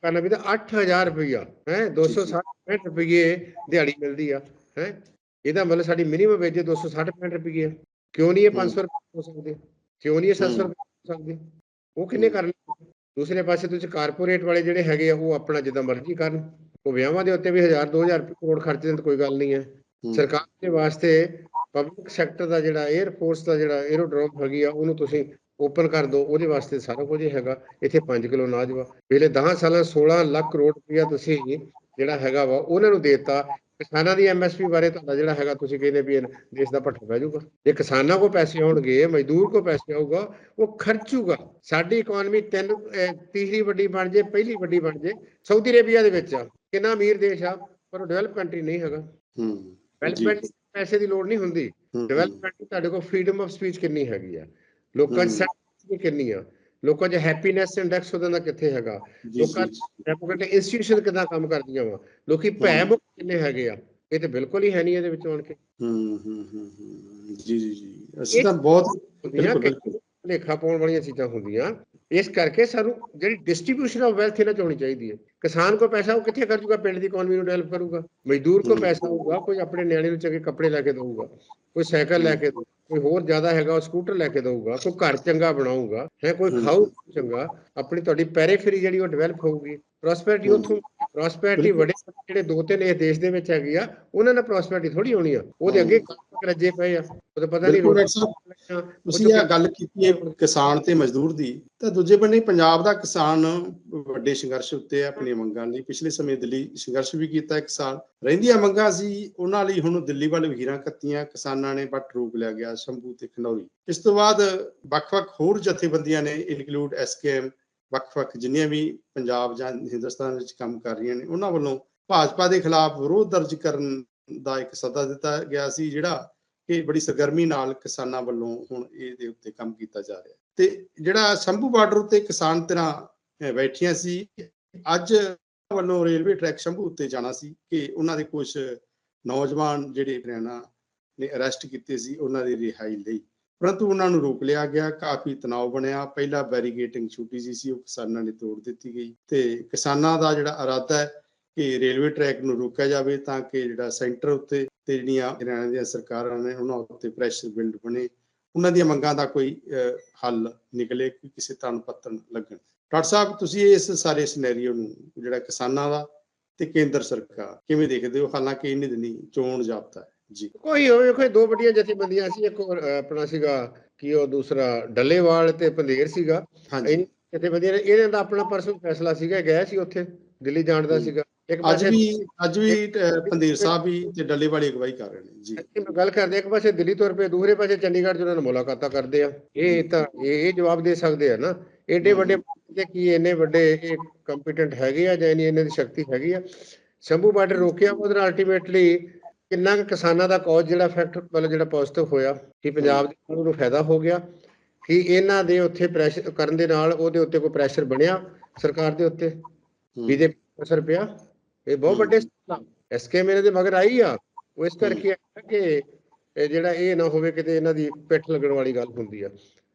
Speaker 2: ਕਰਨਾ ਵੀ ਤਾਂ 8000 ਰੁਪਇਆ ਹੈ 260 ਰੁਪਏ ਦਿਹਾੜੀ ਮਿਲਦੀ ਆ ਹੈ। ਇਹਦਾ ਮਤਲਬ ਸਾਡੀ ਮਿਨੀਮਮ ਵੇਜ 260 ਰੁਪਏ ਕਿਉਂ ਨਹੀਂ ਇਹ 500 ਰੁਪਏ ਹੋ ਸਕਦੇ? ਕਿਉਂ ਨਹੀਂ ਇਹ 700 ਰੁਪਏ ਸਕਦੇ ਉਹ ਕਿੰਨੇ ਕਰ ਲੈਣਗੇ ਦੂਸਰੇ ਪਾਸੇ ਤੁਸੀਂ ਕਾਰਪੋਰੇਟ ਵਾਲੇ ਜਿਹੜੇ ਹੈਗੇ ਆ ਉਹ ਆਪਣਾ ਜਿੱਦਾਂ ਮਰਜ਼ੀ ਕਰਨ। ਉਹ ਵਿਆਹਾਂ ਦੇ ਉੱਤੇ ਵੀ 1000 2000 ਕਰੋੜ ਖਰਚ ਦੇਣ ਕੋਈ ਗੱਲ ਨਹੀਂ ਹੈ। ਸਰਕਾਰ ਦੇ ਵਾਸਤੇ ਪਬਲਿਕ ਸੈਕਟਰ ਦਾ ਜਿਹੜਾ 에ਅਰ ਫੋਰਸ ਦਾ ਜਿਹੜਾ 에ਅਰੋਡਰੋਮ ਹੈਗੀ ਆ ਉਹਨੂੰ ਤੁਸੀਂ ਓਪਨ ਕਰ ਦਿਓ। ਉਹਦੇ ਵਾਸਤੇ ਸਾਰਾ ਕੁਝ ਹੈਗਾ। ਇੱਥੇ 5 ਕਿਲੋ ਅਨਾਜ ਵਾ। ਪਿਛਲੇ 10 ਸਾਲਾਂ 16 ਲੱਖ ਕਰੋੜ ਰੁਪਇਆ ਤੁਸੀਂ ਜਿਹੜਾ ਹੈਗਾ ਵਾ ਉਹਨਾਂ ਨੂੰ ਦੇਤਾ। ਕਿਸਾਨਾਂ ਦੀ ਐਮਐਸਪੀ ਬਾਰੇ ਤੁਹਾਡਾ ਜਿਹੜਾ ਹੈਗਾ ਤੁਸੀਂ ਕਹਿੰਦੇ ਵੀ ਇਹ ਦੇਸ਼ ਦਾ ਭੱਠਾ ਪੈ ਜਾਊਗਾ। ਜੇ ਕਿਸਾਨਾਂ ਕੋ ਪੈਸੇ ਆਉਣਗੇ ਮਜ਼ਦੂਰ ਕੋ ਪੈਸੇ ਆਊਗਾ ਉਹ ਖਰਚੂਗਾ। ਸਾਡੀ ਇਕਨੋਮੀ ਤਿੰਨ ਤੀਸਰੀ ਵੱਡੀ ਬਣ ਜੇ ਪਹਿਲੀ ਵੱਡੀ ਬਣ ਜੇ ਸਾਊਦੀ ਅਰੇਬੀਆ ਦੇ ਵਿੱਚ ਕਿੰਨਾ ਅਮੀਰ ਦੇਸ਼ ਆ ਪਰ ਉਹ ਡਿਵੈਲਪ ਕੰਟਰੀ ਨਹੀਂ ਹੈਗਾ।
Speaker 1: ਹੂੰ
Speaker 2: ਡਿਵੈਲਪਮੈਂਟ ਪੈਸੇ ਦੀ ਲੋੜ ਨਹੀਂ ਹੁੰਦੀ। ਡਿਵੈਲਪਮੈਂਟ ਤੁਹਾਡੇ ਕੋਲ ਫਰੀडम ਆਫ ਸਪੀਚ ਕਿੰਨੀ ਹੈਗੀ ਆ। ਲੋਕਾਂ। ਸੈਟਿਸਫੈਕਸ਼ਨ ਕਿੰਨੀ ਆ। ਲੋਕਾਂ 'ਚ ਹੈਪੀਨੈਸ ਇੰਡੈਕਸ ਉਹਦਾ ਦਾ ਕਿੱਥੇ ਹੈਗਾ? ਲੋਕਾਂ ਡੈਮੋਕ੍ਰੈਟਿਕ ਇੰਸਟੀਟਿਊਸ਼ਨ ਕਿਦਾਂ ਕੰਮ ਕਰਦੀਆਂ ਵਾ? ਲੋਕੀ ਭੈ ਮੁਕਤ ਕਿੰਨੇ ਹੈਗੇ ਆ? ਇਹ ਤੇ ਬਿਲਕੁਲ ਹੀ ਹੈ ਨਹੀਂ ਇਹਦੇ ਵਿੱਚ ਆਉਣ ਕੇ।
Speaker 1: ਹੂੰ ਹੂੰ ਹੂੰ ਜੀ ਜੀ ਜੀ। ਅਸੀਂ ਤਾਂ ਬਹੁਤ
Speaker 2: ਹੁੰਦੀਆਂ। ਲੇਖਾ ਪਾਉਣ ਵਾਲੀਆਂ ਚੀਜ਼ਾਂ ਹੁੰਦੀਆਂ। ਇਸ ਕਰਕੇ ਸਾਨੂੰ ਜਿਹੜੀ ਡਿਸਟ੍ਰੀਬਿਊਸ਼ਨ ਆਫ ਵੈਲਥ ਇਹਨਾਂ 'ਚ ਹੋਣੀ ਚਾਹੀਦੀ ਹੈ ਕਿਸਾਨ ਕੋ ਪੈਸਾ ਉਹ ਕਿੱਥੇ ਖਰਚੂਗਾ ਪਿੰਡ ਦੀ ਇਕਨੋਮੀ ਨੂੰ ਡਿਵੈਲਪ ਕਰੂਗਾ ਮਜ਼ਦੂਰ ਕੋ। ਪੈਸਾ ਹੋਊਗਾ ਕੋਈ ਆਪਣੇ ਨਿਆਣੇ ਨੂੰ ਚੰਗੇ ਕੱਪੜੇ ਲੈ ਕੇ ਦਊਗਾ ਕੋਈ ਸਾਈਕਲ ਲੈ ਕੇ ਕੋਈ ਹੋਰ ਜ਼ਿਆਦਾ ਹੈਗਾ ਉਹ ਸਕੂਟਰ ਲੈ ਕੇ ਦਊਗਾ ਕੋਈ ਘਰ ਚੰਗਾ ਬਣਾਊਗਾ ਹੈ ਕੋਈ। ਖਾਊ ਚੰਗਾ ਆਪਣੀ ਤੁਹਾਡੀ ਪੈਰੀਫੇਰੀ ਜਿਹੜੀ ਉਹ ਡਿਵੈਲਪ ਹੋਊਗੀ ਪ੍ਰੋਸਪੈਰਿਟੀ। ਉੱਥੋਂ ਪ੍ਰੋਸਪੈਰਿਟੀ। ਵੱਡੇ ਜਿਹੜੇ ਦੋ ਤਿੰਨ ਇਸ ਦੇਸ਼ ਦੇ ਵਿੱਚ ਹੈਗੀ ਆ ਉਹਨਾਂ ਨਾਲ ਪ੍ਰੋਸਪੈਰਿਟੀ ਥੋੜੀ ਹੋਣੀ ਆ। ਉਹਦੇ ਅੱਗੇ ਰੱਜੇ ਪਏ ਆ ਉਹਦੇ ਪਤਾ ਨਹੀਂ
Speaker 1: ਤੁਸੀਂ ਇਹ ਗੱਲ ਕੀਤੀ ਹੈ ਕਿਸਾਨ ਤੇ ਮਜ਼ਦੂਰ ਦੀ ਤਾਂ ਦੂਜੇ ਬੰਨੇ ਪੰਜਾਬ ਦਾ ਕਿਸਾਨ ਵੱਡੇ ਸੰਘਰਸ਼ ਉੱਤੇ ਆਪਣੀਆਂ ਮੰਗਾਂ ਲਈ। ਪਿਛਲੇ ਸਮੇਂ ਦਿੱਲੀ ਸੰਘਰਸ਼ ਵੀ ਕੀਤਾ ਇੱਕ ਸਾਲ। ਰਹਿੰਦੀਆਂ ਮੰਗਾਂ ਸੀ ਉਹਨਾਂ ਲਈ ਹੁਣ ਦਿੱਲੀ ਵੱਲ ਵਹੀਰਾਂ ਕੱਤੀਆਂ ਕਿਸਾਨਾਂ ਨੇ ਬੱਟ ਰੋਕ ਲਿਆ ਗਿਆ ਸ਼ੰਭੂ ਤੇ ਖਨੌਰੀ। ਇਸ ਤੋਂ ਬਾਅਦ ਵੱਖ-ਵੱਖ ਹੋਰ ਜਥੇਬੰਦੀਆਂ ਨੇ ਇਨਕਲੂਡ ਐਸਕੇਐਮ ਵੱਖ-ਵੱਖ ਜਿੰਨੀਆਂ ਵੀ ਪੰਜਾਬ ਜਾਂ ਹਿੰਦੁਸਤਾਨ ਵਿੱਚ ਕੰਮ ਕਰ ਰਹੀਆਂ ਨੇ, ਉਹਨਾਂ ਵੱਲੋਂ ਭਾਜਪਾ ਦੇ ਖਿਲਾਫ ਵਿਰੋਧ ਦਰਜ ਕਰਨ ਦਾ ਇੱਕ ਸੱਦਾ ਦਿੱਤਾ ਗਿਆ ਸੀ, ਜਿਹੜਾ ਕਿ ਬੜੀ ਸਰਗਰਮੀ ਨਾਲ ਕਿਸਾਨਾਂ ਵੱਲੋਂ ਹੁਣ ਇਹਦੇ ਉੱਤੇ ਕੰਮ ਕੀਤਾ ਜਾ ਰਿਹਾ ਤੇ ਜਿਹੜਾ ਸ਼ੰਭੂ ਬਾਰਡਰ ਉੱਤੇ ਕਿਸਾਨ ਧਿਰਾਂ ਬੈਠੀਆਂ ਸੀ, ਅੱਜ ਵੱਲੋਂ ਰੇਲਵੇ ਟਰੈਕ ਸ਼ੰਭੂ ਉੱਤੇ ਜਾਣਾ ਸੀ ਕਿ ਉਹਨਾਂ ਦੇ ਕੁਝ ਨੌਜਵਾਨ ਜਿਹੜੇ ਹਰਿਆਣਾ ਨੇ ਅਰੈਸਟ ਕੀਤੇ ਸੀ, ਉਹਨਾਂ ਦੀ ਰਿਹਾਈ ਲਈ। ਪਰੰਤੂ ਉਹਨਾਂ ਨੂੰ ਰੋਕ ਲਿਆ ਗਿਆ, ਕਾਫੀ ਤਣਾਅ ਬਣਿਆ। ਪਹਿਲਾ ਬੈਰੀਗੇਟਿੰਗ ਛੁੱਟੀ ਜਿਹੀ ਸੀ, ਉਹ ਕਿਸਾਨਾਂ ਨੇ ਤੋੜ ਦਿੱਤੀ ਗਈ। ਤੇ ਕਿਸਾਨਾਂ ਦਾ ਜਿਹੜਾ ਇਰਾਦਾ ਹੈ ਕਿ ਰੇਲਵੇ ਟਰੈਕ ਨੂੰ ਰੋਕਿਆ ਜਾਵੇ ਤਾਂ ਕਿ ਜਿਹੜਾ ਸੈਂਟਰ ਉੱਤੇ ਤੇ ਜਿਹੜੀਆਂ ਹਰਿਆਣਾ ਦੀਆਂ ਸਰਕਾਰਾਂ ਨੇ, ਉਹਨਾਂ ਉੱਤੇ ਪ੍ਰੈਸ਼ਰ ਬਿਲਡ ਬਣੇ। ਉਹਨਾਂ ਦੀਆਂ ਮੰਗਾਂ ਦਾ ਕੋਈ ਹੱਲ ਨਿਕਲੇ ਕਿ ਕਿਸੇ ਤਨ ਪੱਤਨ ਲੱਗਣ। ਡਾਕਟਰ ਸਾਹਿਬ, ਤੁਸੀਂ ਇਸ ਸਾਰੇ ਸਿਨੈਰੀਓ ਨੂੰ ਜਿਹੜਾ ਕਿਸਾਨਾਂ ਦਾ ਤੇ ਕੇਂਦਰ ਸਰਕਾਰ ਕਿਵੇਂ ਦੇਖਦੇ ਹੋ? ਹਾਲਾਂਕਿ ਇਹਨੇ ਦਿਨੀ ਚੋਣ ਜਾਪਦਾ ਹੈ। ਜੀ।
Speaker 2: ਕੋਈ ਹੋਵੇ ਕੋਈ ਦੋ ਵੱਡੀਆਂ ਜਥੇਬੰਦੀਆਂ ਸੀ ਇੱਕ ਆਪਣਾ ਸੀਗਾ ਕੀ ਉਹ ਦੂਸਰਾ ਡੱਲੇਵਾਲ ਤੇ ਪੰਧੇਰ ਸੀਗਾ।
Speaker 1: ਹਾਂਜੀ।
Speaker 2: ਜਥੇਬੰਦੀਆਂ ਇਹਨਾਂ ਦਾ ਆਪਣਾ ਪਰਸਨਲ ਫੈਸਲਾ ਸੀਗਾ ਗਏ ਸੀ ਉੱਥੇ ਦਿੱਲੀ ਜਾਣ ਦਾ। ਸੀਗਾ। ਇੱਕ
Speaker 1: ਅੱਜ ਵੀ ਅੱਜ ਵੀ ਪੰਦੇਰ ਸਾਹਿਬ ਵੀ ਤੇ ਡੱਲੇ ਵਾਲੀ ਅਗਵਾਈ ਕਰ ਰਹੇ ਨੇ ਜੀ।
Speaker 2: ਅਸੀਂ ਗੱਲ ਕਰਦੇ ਇੱਕ ਪਾਸੇ ਦਿੱਲੀ ਤੁਰ ਪਏ ਦੂਸਰੇ ਪਾਸੇ ਚੰਡੀਗੜ੍ਹ ਚ ਉਹਨਾਂ ਨਾਲ ਮੁਲਾਕਾਤਾਂ ਕਰਦੇ ਆ। ਇਹ ਤਾਂ ਇਹ ਜਵਾਬ ਦੇ ਸਕਦੇ ਆ ਨਾ। ਏਡੇ। ਵੱਡੇ ਤੇ ਕੀ ਇੰਨੇ ਵੱਡੇ ਇਹ ਕੰਪੀਟੈਂਟ ਹੈਗੇ ਆ ਜਾਂ ਇਹਨਾਂ ਦੀ ਸ਼ਕਤੀ ਹੈਗੀ ਆ? ਸ਼ੰਭੂ ਬਾਰਡਰ ਰੋਕਿਆ ਉਹਦੇ ਨਾਲ ਅਲਟੀਮੇਟਲੀ ਕਿੰਨਾ ਕੁ ਕਿਸਾਨਾਂ ਦਾ ਕੌਜ਼ ਜਿਹੜਾ ਫੈਕਟ ਮਤਲਬ ਜਿਹੜਾ ਪੋਜ਼ਿਟਿਵ ਹੋਇਆ ਕਿ ਪੰਜਾਬ ਦੇ ਨੂੰ ਫਾਇਦਾ ਹੋ ਗਿਆ ਕਿ ਇਹਨਾਂ ਦੇ ਉੱਥੇ ਪ੍ਰੈਸ਼ਰ ਕਰਨ ਦੇ ਨਾਲ ਉਹਦੇ ਉੱਤੇ ਕੋਈ ਪ੍ਰੈਸ਼ਰ ਬਣਿਆ ਸਰਕਾਰ ਦੇ ਉੱਤੇ? ਬੀਜੇਪੀ ਅਸਰ ਪਿਆ ਇਹ ਬਹੁਤ। ਵੱਡੇ ਐਸਕੇ ਮੇਰੇ ਦੇ ਮਗਰ ਆਈ ਆ। ਉਹ ਇਸ ਕਰਕੇ ਆਇਆ ਕਿ ਇਹ ਜਿਹੜਾ ਇਹ ਨਾ ਹੋਵੇ ਕਿਤੇ ਇਹਨਾਂ ਦੀ ਪਿੱਠ ਲੱਗਣ ਵਾਲੀ ਗੱਲ ਹੁੰਦੀ ਆ।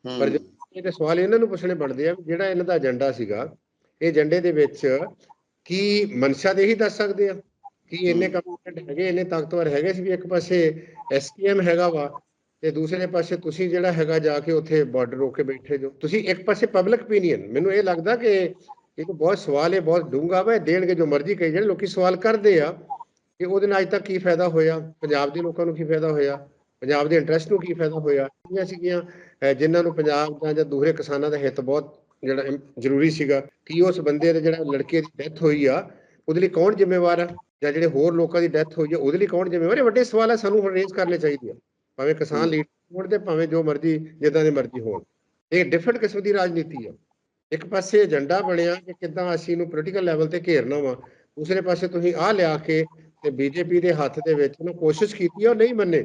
Speaker 2: ਪਰ ਜੇ ਇਹ ਤੇ ਸਵਾਲ ਇਹਨਾਂ ਨੂੰ ਪੁੱਛਣੇ ਬਣਦੇ ਆ ਜਿਹੜਾ ਇਹਨਾਂ ਦਾ ਏਜੰਡਾ ਸੀਗਾ ਇਹ ਏਜੰਡੇ ਦੇ ਵਿੱਚ ਕੀ ਮਨਸ਼ਾ ਦੇ ਹੀ ਦੱਸ ਸਕਦੇ ਆ? ਕੀ ਇੰਨੇ ਕੰਪੀਟੈਂਟ ਹੈਗੇ ਇੰਨੇ ਤਾਕਤਵਰ ਹੈਗੇ ਸੀ ਵੀ ਇੱਕ ਪਾਸੇ ਐਸਕੇਐਮ ਹੈਗਾ ਵਾ ਤੇ ਦੂਸਰੇ ਪਾਸੇ ਤੁਸੀਂ ਜਿਹੜਾ ਹੈਗਾ ਜਾ ਕੇ ਉੱਥੇ ਬਾਰਡਰ ਰੋਕ ਕੇ ਬੈਠੇ ਜੋ। ਤੁਸੀਂ ਇੱਕ ਪਾਸੇ ਪਬਲਿਕ ਓਪੀਨੀਅਨ ਮੈਨੂੰ ਇਹ ਲੱਗਦਾ ਕਿ ਇਹ ਤਾਂ ਬਹੁਤ ਸਵਾਲ ਹੈ ਬਹੁਤ ਡੂੰਘਾ ਵਾ ਦੇਣਗੇ ਜੋ ਮਰਜ਼ੀ ਕਹੀ ਜਿਹੜੇ ਲੋਕੀ ਸਵਾਲ ਕਰਦੇ ਆ ਕਿ ਉਹਦੇ ਨਾਲ ਅੱਜ ਤੱਕ ਕੀ ਫਾਇਦਾ ਹੋਇਆ ਪੰਜਾਬ ਦੇ ਲੋਕਾਂ ਨੂੰ ਕੀ ਫਾਇਦਾ ਹੋਇਆ ਪੰਜਾਬ ਦੇ ਇੰਟਰਸਟ ਨੂੰ ਕੀ ਫਾਇਦਾ ਹੋਇਆ ਇਹ ਸੀਗੀਆਂ ਜਿਨ੍ਹਾਂ ਨੂੰ ਪੰਜਾਬ ਦਾ ਜਾਂ ਦੂਸਰੇ ਕਿਸਾਨਾਂ ਦਾ ਹਿੱਤ ਬਹੁਤ ਜਿਹੜਾ ਜ਼ਰੂਰੀ ਸੀਗਾ ਕਿ ਉਸ ਬੰਦੇ ਦੇ ਜਿਹੜਾ ਲੜਕੇ ਦੀ ਡੈਥ ਹੋਈ ਆ ਉਹਦੇ ਲਈ ਕੌਣ ਜ਼ਿੰਮੇਵਾਰ ਆ? ਜਾਂ ਜਿਹੜੇ ਹੋਰ ਲੋਕਾਂ ਦੀ ਡੈਥ ਹੋਈ ਆ ਉਹਦੇ ਲਈ ਕੌਣ ਜ਼ਿੰਮੇਵਾਰ ਇਹ ਵੱਡੇ ਸਵਾਲ ਆ ਸਾਨੂੰ ਹੁਣ ਰੇਜ਼ ਕਰਨੇ ਚਾਹੀਦੇ ਆ। ਭਾਵੇਂ ਕਿਸਾਨ ਲੀਡਰ ਹੋਣ ਤੇ ਭਾਵੇਂ ਜੋ ਮਰਜ਼ੀ ਜਿੱਦਾਂ ਦੇ ਮਰਜ਼ੀ ਹੋਣ। ਇਹ ਡਿਫਰੈਂਟ ਕਿਸਮ ਦੀ ਰਾਜਨੀਤੀ ਆ। ਇੱਕ ਪਾਸੇ ਏਜੰਡਾ ਬਣਿਆ ਕਿ ਕਿੱਦਾਂ ਅਸੀਂ ਨੂੰ ਪੋਲੀਟੀਕਲ ਲੈਵਲ ਤੇ ਘੇਰਨਾ ਵਾ। ਦੂਸਰੇ ਪਾਸੇ ਤੁਸੀਂ ਆਹ ਲਿਆ ਕੇ ਤੇ ਬੀਜੇਪੀ ਦੇ ਹੱਥ ਦੇ ਵਿੱਚ ਉਹਨੂੰ ਕੋਸ਼ਿਸ਼ ਕੀਤੀ ਉਹ ਨਹੀਂ ਮੰਨੇ।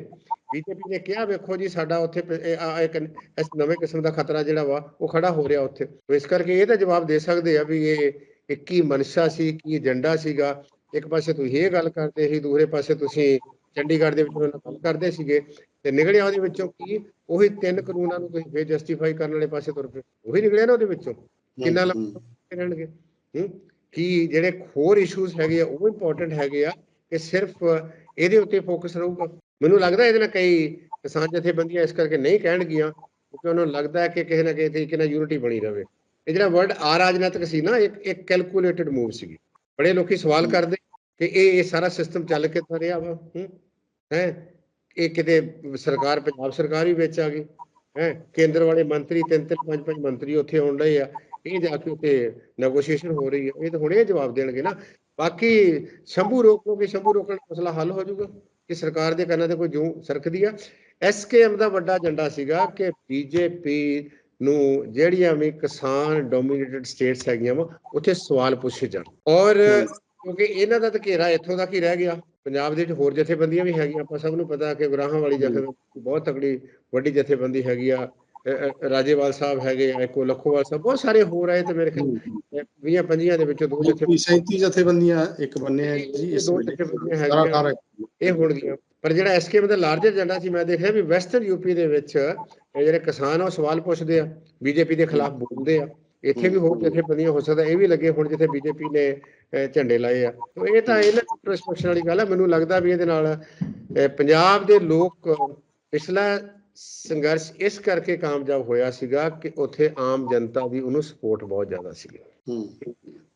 Speaker 2: ਬੀਜੇਪੀ ਨੇ ਕਿਹਾ ਵੇਖੋ ਜੀ ਸਾਡਾ ਉੱਥੇ ਆ- ਇੱਕ ਇਸ ਨਵੇਂ ਕਿਸਮ ਦਾ ਖਤਰਾ ਜਿਹੜਾ ਵਾ ਉਹ ਖੜਾ ਹੋ ਰਿਹਾ ਉੱਥੇ। ਇਸ ਕਰਕੇ ਇਹ ਤਾਂ ਜਵਾਬ ਦੇ ਸਕਦੇ ਆ ਵੀ ਇਹ ਇਹ ਕੀ ਮਨਸ਼ਾ ਸੀ ਕੀ ਏਜੰਡਾ ਸੀਗਾ। ਇੱਕ ਪਾਸੇ ਤੁਸੀਂ ਇਹ ਗੱਲ ਕਰਦੇ ਸੀ ਦੂਸਰੇ ਪਾਸੇ ਤੁਸੀਂ ਚੰਡੀਗੜ੍ਹ ਦੇ ਵਿੱਚ ਉਹਨਾਂ ਗੱਲ ਕਰਦੇ ਸੀਗੇ ਤੇ ਨਿਕਲਿਆ ਉਹਦੇ ਵਿੱਚੋਂ ਕੀ ਉਹੀ ਤਿੰਨ ਕਾਨੂੰਨਾਂ ਨੂੰ ਤੁਸੀਂ ਫੇਰ ਜਸਟੀਫਾਈ ਕਰਨ ਵਾਲੇ ਪਾਸੇ ਤੁਰ ਪਏ। ਉਹੀ ਨਿਕਲਿਆ ਨਾ ਉਹਦੇ ਵਿੱਚੋਂ। ਕਿੰਨਾ ਲੰਬਾ ਰਹਿਣਗੇ? ਹੂੰ? ਕੀ ਜਿਹੜੇ ਹੋਰ ਇਸ਼ੂਜ਼ ਹੈਗੇ ਆ ਉਹ ਇੰਪੋਰਟੈਂਟ ਹੈਗੇ ਆ ਕਿ ਸਿਰਫ ਇਹਦੇ ਉੱਤੇ ਫੋਕਸ ਰਹੂਗਾ? ਮੈਨੂੰ ਲੱਗਦਾ ਇਹਦੇ ਨਾਲ ਕਈ ਕਿਸਾਨ ਜਥੇਬੰਦੀਆਂ ਇਸ ਕਰਕੇ ਨਹੀਂ ਕਹਿਣਗੀਆਂ ਕਿਉਂਕਿ ਉਹਨਾਂ ਨੂੰ ਲੱਗਦਾ ਹੈ ਕਿ ਕਿਸੇ ਨਾ ਕਿਸੇ ਤਰੀਕੇ ਨਾਲ ਯੂਨਿਟੀ ਬਣੀ ਰਵੇ। ਇਹ ਜਿਹੜਾ ਵਰਡ ਆ ਰਾਜਨੀਤਿਕ ਸੀ ਨਾ ਇੱਕ ਇੱਕ ਕੈਲਕੂਲੇਟਡ ਮੂਵ ਸੀਗੀ। ਬੜੇ ਲੋਕੀ ਸਵਾਲ ਕਰਦੇ ਕਿ ਇਹ ਇਹ ਸਾਰਾ ਸਿਸਟਮ ਚੱਲ ਕਿੱਦਾਂ ਰਿਹਾ ਵਾ? ਹੂੰ ਹੈ? ਇਹ ਕਿਤੇ ਸਰਕਾਰ ਪੰਜਾਬ ਸਰਕਾਰ ਵੀ ਵਿੱਚ ਆ ਗਈ ਹੈ? ਕੇਂਦਰ ਵਾਲੇ ਮੰਤਰੀ ਤਿੰਨ ਤਿੰਨ ਪੰਜ ਪੰਜ ਮੰਤਰੀ ਉੱਥੇ ਆਉਣ ਡਏ ਆ ਇਹ ਜਾ ਕੇ ਉੱਥੇ ਨੈਗੋਸ਼ੀਏਸ਼ਨ ਹੋ ਰਹੀ ਹੈ ਇਹ ਤਾਂ ਹੁਣੇ ਜਵਾਬ ਦੇਣਗੇ ਨਾ। ਬਾਕੀ ਸ਼ੰਭੂ ਰੋਕ ਲੋ ਕਿ ਸ਼ੰਭੂ ਰੋਕਣ ਦਾ ਮਸਲਾ ਹੱਲ ਹੋ ਜਾਊਗਾ ਕਿ ਸਰਕਾਰ ਦੇ ਕੰਨਾਂ ਤੇ ਕੋਈ ਜੂ ਸਰਕਦੀ ਆ। ਐਸਕੇਐਮ ਦਾ ਵੱਡਾ ਏਜੰਡਾ ਸੀਗਾ ਕਿ ਬੀਜੇਪੀ ਨੂੰ ਜਿਹੜੀਆਂ ਵੀ ਕਿਸਾਨ ਡੋਮੀਨੇਟਡ ਸਟੇਟਸ ਹੈਗੀਆਂ ਵਾ ਉੱਥੇ ਸਵਾਲ ਪੁੱਛੇ ਜਾਣ। ਔਰ। ਕਿਉਂਕਿ ਇਹਨਾਂ ਦਾ ਤਾਂ ਘੇਰਾ ਇੱਥੋਂ ਤੱਕ ਹੀ ਰਹਿ ਗਿਆ। ਪੰਜਾਬ ਦੇ ਵਿੱਚ ਹੋਰ ਜਥੇਬੰਦੀਆਂ ਵੀ ਹੈਗੀਆਂ। ਆਪਾਂ ਸਭ ਨੂੰ ਪਤਾ ਕਿ ਗੁਰਾਹਾਂ ਵਾਲੀ ਜਥੇਬੰਦੀ ਬਹੁਤ ਤਕੜੀ ਵੱਡੀ ਜਥੇਬੰਦੀ ਹੈਗੀ ਆ। ਰਾਜੇਵਾਲ ਸਾਹਿਬ ਹੈਗੇ ਆ ਇੱਕੋ ਲੱਖੋਵਾਲ ਸਾਹਿਬ ਬਹੁਤ ਸਾਰੇ ਹੋਰ ਆਏ ਤੇ ਮੇਰੇ ਖਿਆਲ 20 25 ਦੇ ਵਿੱਚੋਂ ਦੋ ਜਥੇ
Speaker 1: 37 ਜਥੇਬੰਦੀਆਂ ਇੱਕ ਬੰਨੇ ਆ ਜੀ ਇਸ
Speaker 2: ਇਹ ਹੋਣਗੀਆਂ ਪਰ ਜਿਹੜਾ ਐਸਕੇਐਮ ਦਾ ਲਾਰਜਰ ਏਜੰਡਾ ਸੀ ਮੈਂ ਦੇਖਿਆ ਵੀ ਵੈਸਟਰਨ ਯੂਪੀ ਦੇ ਵਿੱਚ ਇਹ ਜਿਹੜੇ ਕਿਸਾਨ ਆ ਉਹ ਸਵਾਲ ਪੁੱਛਦੇ ਆ ਬੀਜੇਪੀ ਦੇ ਖਿਲਾਫ ਬੋਲਦੇ ਆ। ਇੱਥੇ ਵੀ ਹੋਰ ਜਥੇਬੰਦੀਆਂ ਹੋ ਸਕਦਾ ਇਹ ਵੀ ਲੱਗੇ ਹੁਣ ਜਿੱਥੇ ਬੀਜੇਪੀ ਨੇ ਝੰਡੇ ਲਾਏ ਆ। ਤੋ ਇਹ ਤਾਂ ਇਹਨਾਂ ਇੰਟਰਸਪੈਕਸ਼ਨ ਵਾਲੀ ਗੱਲ ਆ। ਮੈਨੂੰ ਲੱਗਦਾ ਵੀ ਇਹਦੇ ਨਾਲ ਪੰਜਾਬ ਦੇ ਲੋਕ ਪਿਛਲਾ ਸੰਘਰਸ਼ ਇਸ ਕਰਕੇ ਕਾਮਯਾਬ ਹੋਇਆ ਸੀਗਾ ਕਿ ਉੱਥੇ ਆਮ ਜਨਤਾ ਦੀ ਉਹਨੂੰ ਸਪੋਰਟ ਬਹੁਤ ਜ਼ਿਆਦਾ
Speaker 1: ਹੂੰ।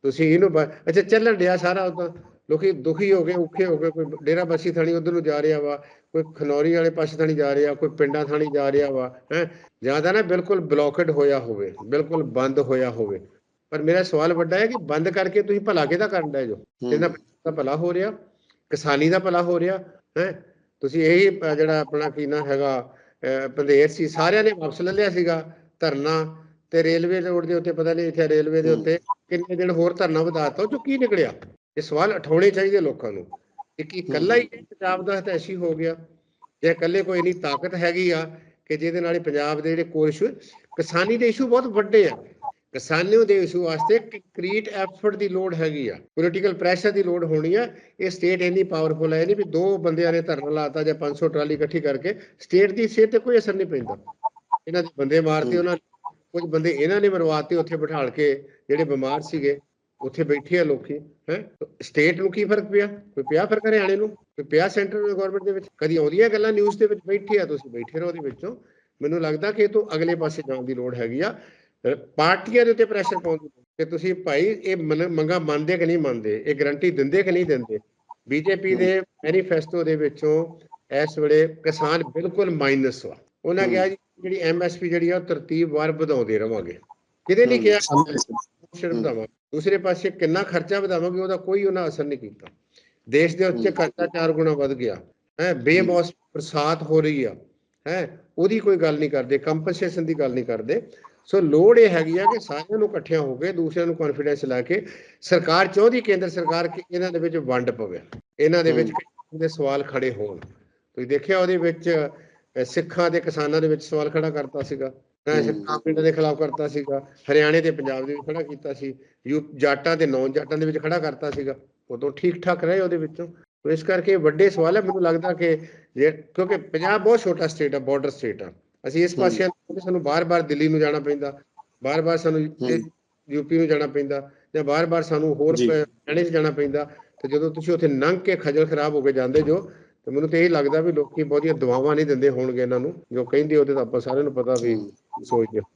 Speaker 2: ਤੁਸੀਂ ਇਹਨੂੰ ਅੱਛਾ ਚੱਲਣ ਡਿਆ ਸਾਰਾ ਉਦਾਂ ਲੋਕੀ ਦੁਖੀ ਹੋ ਗਏ ਔਖੇ ਹੋ ਗਏ ਕੋਈ ਡੇਰਾ ਬੱਸੀ ਥਾਣੀ ਉਧਰ ਨੂੰ ਜਾ ਰਿਹਾ ਵਾ ਕੋਈ ਖਨੌਰੀ ਵਾਲੇ ਪਾਸੇ ਥਾਣੀ ਜਾ ਰਿਹਾ ਕੋਈ ਪਿੰਡਾਂ ਥਾਣੀ ਜਾ ਰਿਹਾ ਵਾ ਹੈ। ਜ਼ਿਆਦਾ ਨਾ ਬਿਲਕੁਲ ਬਲੌਕਡ ਹੋਇਆ ਹੋਵੇ ਬਿਲਕੁਲ ਬੰਦ ਹੋਇਆ ਹੋਵੇ। ਪਰ ਮੇਰਾ ਸਵਾਲ ਵੱਡਾ ਹੈ ਕਿ ਬੰਦ ਕਰਕੇ ਤੁਸੀਂ ਭਲਾ ਕਿਹਦਾ ਕਰਨ ਡਏ ਜੋ ਜਿਹਦਾ ਦਾ ਭਲਾ ਹੋ ਰਿਹਾ? ਕਿਸਾਨੀ ਦਾ ਭਲਾ ਹੋ ਰਿਹਾ? ਹੈ। ਤੁਸੀਂ ਇਹੀ ਜਿਹੜਾ ਆਪਣਾ ਕੀ ਨਾ ਹੈਗਾ ਅ, ਪੰਧੇਰ ਸੀ ਸਾਰਿਆਂ ਨੇ ਵਾਪਸ ਲੈ ਲਿਆ ਸੀਗਾ ਧਰਨਾ ਤੇ ਰੇਲਵੇ ਰੋਡ ਦੇ ਉੱਤੇ ਪਤਾ ਨਹੀਂ ਇੱਥੇ ਰੇਲਵੇ ਦੇ। ਉੱਤੇ ਕਿੰਨੇ ਦਿਨ ਹੋਰ ਧਰਨਾ ਵਧਾਤਾ ਉਹ ਚੋਂ ਕੀ ਨਿਕਲਿਆ? ਇਹ ਸਵਾਲ ਉਠਾਉਣੇ ਚਾਹੀਦੇ ਲੋਕਾਂ ਨੂੰ। ਕਿ ਕੀ ਇਕੱਲਾ ਹੀ ਪੰਜਾਬ ਦਾ ਤੈਸ਼ੀ ਹੋ ਗਿਆ ਜੇ ਇਕੱਲੇ ਕੋਈ ਇੰਨੀ ਤਾਕਤ ਹੈਗੀ ਆ ਕਿ ਜਿਹਦੇ ਨਾਲ ਹੀ ਪੰਜਾਬ ਦੇ ਜਿਹੜੇ ਕੋਰ ਇਸ਼ੂ ਕਿਸਾਨੀ ਦੇ ਇਸ਼ੂ ਬਹੁਤ ਵੱਡੇ ਆ। ਕਿਸਾਨੀ ਦੇ ਇਸ਼ੂ ਵਾਸਤੇ ਕੰਕਰੀਟ ਐਫਰਟ ਦੀ ਲੋੜ ਹੈਗੀ ਆ। ਪੋਲੀਟੀਕਲ ਪ੍ਰੈਸ਼ਰ ਦੀ ਲੋੜ ਹੋਣੀ ਆ। ਇਹ ਸਟੇਟ ਇੰਨੀ ਪਾਵਰਫੁਲ ਹੈ ਨਹੀਂ ਵੀ ਦੋ ਬੰਦਿਆਂ ਨੇ ਧਰਨਾ ਲਾਤਾ ਜਾਂ 500 ਟਰਾਲੀ ਇਕੱਠੀ ਕਰਕੇ ਸਟੇਟ ਦੀ ਸਿਹਤ ਤੇ ਕੋਈ ਅਸਰ ਨਹੀਂ ਪੈਂਦਾ। ਇਹਨਾਂ ਦੇ ਬੰਦੇ ਮਾਰਤੇ ਉਹਨਾਂ ਕੁਝ ਬੰਦੇ ਇਹਨਾਂ ਨੇ ਮਰਵਾਤੇ ਉੱਥੇ ਬਿਠਾਲ ਕੇ ਜਿਹੜੇ ਬਿਮਾਰ ਸੀਗੇ ਉੱਥੇ ਬੈਠੇ ਆ ਲੋਕੀ ਹੈ। ਸਟੇਟ ਨੂੰ ਕੀ ਫ਼ਰਕ ਪਿਆ? ਕੋਈ ਪਿਆ ਫ਼ਰਕ ਹਰਿਆਣੇ ਨੂੰ? ਕੋਈ ਪਿਆ ਸੈਂਟਰਲ ਗਵਰਨਮੈਂਟ ਦੇ ਵਿੱਚ? ਕਦੀ ਆਉਂਦੀਆਂ ਗੱਲਾਂ ਨਿਊਜ਼ ਦੇ ਵਿੱਚ ਬੈਠੇ ਆ ਤੁਸੀਂ ਬੈਠੇ ਰਹੋ ਉਹਦੇ ਵਿੱਚੋਂ। ਮੈਨੂੰ ਲੱਗਦਾ ਕਿ ਇਹ ਤੋਂ ਅਗਲੇ ਪਾਸੇ ਜਾਣ ਦੀ ਲੋੜ ਹੈਗੀ ਆ। ਪਾਰਟੀਆਂ ਦੇ ਉੱਤੇ ਪ੍ਰੈਸ਼ਰ ਪਾਉਣ ਦੀ ਲੋੜ ਕਿ ਤੁਸੀਂ ਭਾਈ ਇਹ ਮੰਗਾਂ ਮੰਨਦੇ ਕਿ ਨਹੀਂ ਮੰਨਦੇ? ਇਹ ਗਰੰਟੀ ਦਿੰਦੇ ਕਿ ਨਹੀਂ ਦਿੰਦੇ? ਬੀਜੇਪੀ ਦੇ ਮੈਨੀਫੈਸਟੋ ਦੇ ਵਿੱਚੋਂ ਇਸ ਵੇਲੇ ਕਿਸਾਨ ਬਿਲਕੁਲ ਮਾਈਨਸ ਵਾ ਉਹਨਾਂ। ਕਿਹਾ ਜੀ ਜਿਹੜੀ ਐਮਐਸਪੀ ਜਿਹੜੀ ਆ ਉਹ ਤਰਤੀਬ ਵਾਰ ਵਧਾਉਂਦੇ ਰਵਾਂਗੇ। ਕਿਤੇ ਨਹੀਂ ਕਿਹਾ। ਵਧਾਵਾਂਗੇ। ਦੂਸਰੇ ਪਾਸੇ ਕਿੰਨਾ ਖਰਚਾ ਵਧਾਵਾਂਗੇ ਉਹਦਾ ਕੋਈ ਉਹਨਾਂ ਅਸਰ ਨਹੀਂ ਕੀਤਾ। ਦੇਸ਼ ਦੇ ਉੱਤੇ। ਖਰਚਾ ਚਾਰ ਗੁਣਾ ਵੱਧ ਗਿਆ। ਹੈ ਬੇਮੌਸ ਬਰਸਾਤ ਹੋ ਰਹੀ ਆ। ਹੈ ਉਹਦੀ ਕੋਈ ਗੱਲ ਨਹੀਂ ਕਰਦੇ ਕੰਪਨਸੇਸ਼ਨ ਦੀ ਗੱਲ ਨਹੀਂ ਕਰਦੇ। ਸੋ ਲੋੜ ਇਹ ਹੈਗੀ ਆ ਕਿ ਸਾਰਿਆਂ ਨੂੰ ਇਕੱਠਿਆਂ ਹੋ ਕੇ ਦੂਸਰਿਆਂ ਨੂੰ ਕੌਨਫੀਡੈਂਸ ਲਾ ਕੇ ਸਰਕਾਰ ਚਾਹੁੰਦੀ ਕੇਂਦਰ ਸਰਕਾਰ ਕਿ ਇਹਨਾਂ ਦੇ ਵਿੱਚ ਵੰਡ ਪਵੇ ਇਹਨਾਂ ਦੇ ਵਿੱਚ ਦੇ ਸਵਾਲ ਖੜੇ ਹੋਣ। ਤੁਸੀਂ ਦੇਖਿਆ ਉਹਦੇ ਵਿੱਚ ਸਿੱਖਾਂ ਤੇ ਕਿਸਾਨਾਂ ਦੇ ਵਿੱਚ ਸਵਾਲ ਖੜਾ ਕਰਤਾ ਸੀਗਾ ਸਿੱਖਾਂ ਪਿੰਡਾਂ ਦੇ ਖਿਲਾਫ ਕਰਤਾ ਸੀਗਾ ਹਰਿਆਣੇ ਤੇ ਪੰਜਾਬ ਦੇ ਵਿੱਚ ਖੜਾ ਕੀਤਾ ਸੀ ਯੂ ਜਾਟਾਂ ਤੇ ਨੌਨ ਜਾਟਾਂ ਦੇ ਵਿੱਚ ਖੜਾ ਕਰਤਾ ਸੀਗਾ ਉਦੋਂ ਠੀਕ ਠਾਕ ਰਹੇ ਉਹਦੇ ਵਿੱਚੋਂ। ਤੋ ਇਸ ਕਰਕੇ ਵੱਡੇ ਸਵਾਲ ਹੈ ਮੈਨੂੰ ਲੱਗਦਾ ਕਿ ਜੇ ਕਿਉਂਕਿ ਪੰਜਾਬ ਬਹੁਤ ਛੋਟਾ ਸਟੇਟ ਹੈ ਬਾਰਡਰ ਸਟੇਟ ਆ। ਅਸੀਂ ਇਸ ਪਾਸੇ ਕਿ ਸਾਨੂੰ ਬਾਰ-ਬਾਰ ਦਿੱਲੀ ਨੂੰ ਜਾਣਾ ਪੈਂਦਾ ਬਾਰ-ਬਾਰ ਸਾਨੂੰ ਯੂਪੀ ਨੂੰ ਜਾਣਾ ਪੈਂਦਾ ਜਾਂ ਬਾਰ-ਬਾਰ ਸਾਨੂੰ ਹੋਰ। ਹਰਿਆਣੇ 'ਚ ਜਾਣਾ ਪੈਂਦਾ ਤੇ ਜਦੋਂ ਤੁਸੀਂ ਉੱਥੇ ਲੰਘ ਕੇ ਖਜਲ ਖਰਾਬ ਹੋ ਕੇ ਜਾਂਦੇ ਜੋ ਤੇ ਮੈਨੂੰ ਤੇ ਇਹ ਲੱਗਦਾ ਵੀ ਲੋਕੀ ਬਹੁਤੀਆਂ ਦੁਆਵਾਂ ਨਹੀਂ ਦਿੰਦੇ ਹੋਣਗੇ ਇਹਨਾਂ ਨੂੰ ਜੋ ਕਹਿੰਦੇ ਉਹਦੇ ਤਾਂ ਆਪਾਂ ਸਾਰਿਆਂ ਨੂੰ ਪਤਾ ਵੀ ਸੋਚਦੇ
Speaker 1: ਹੂੰ।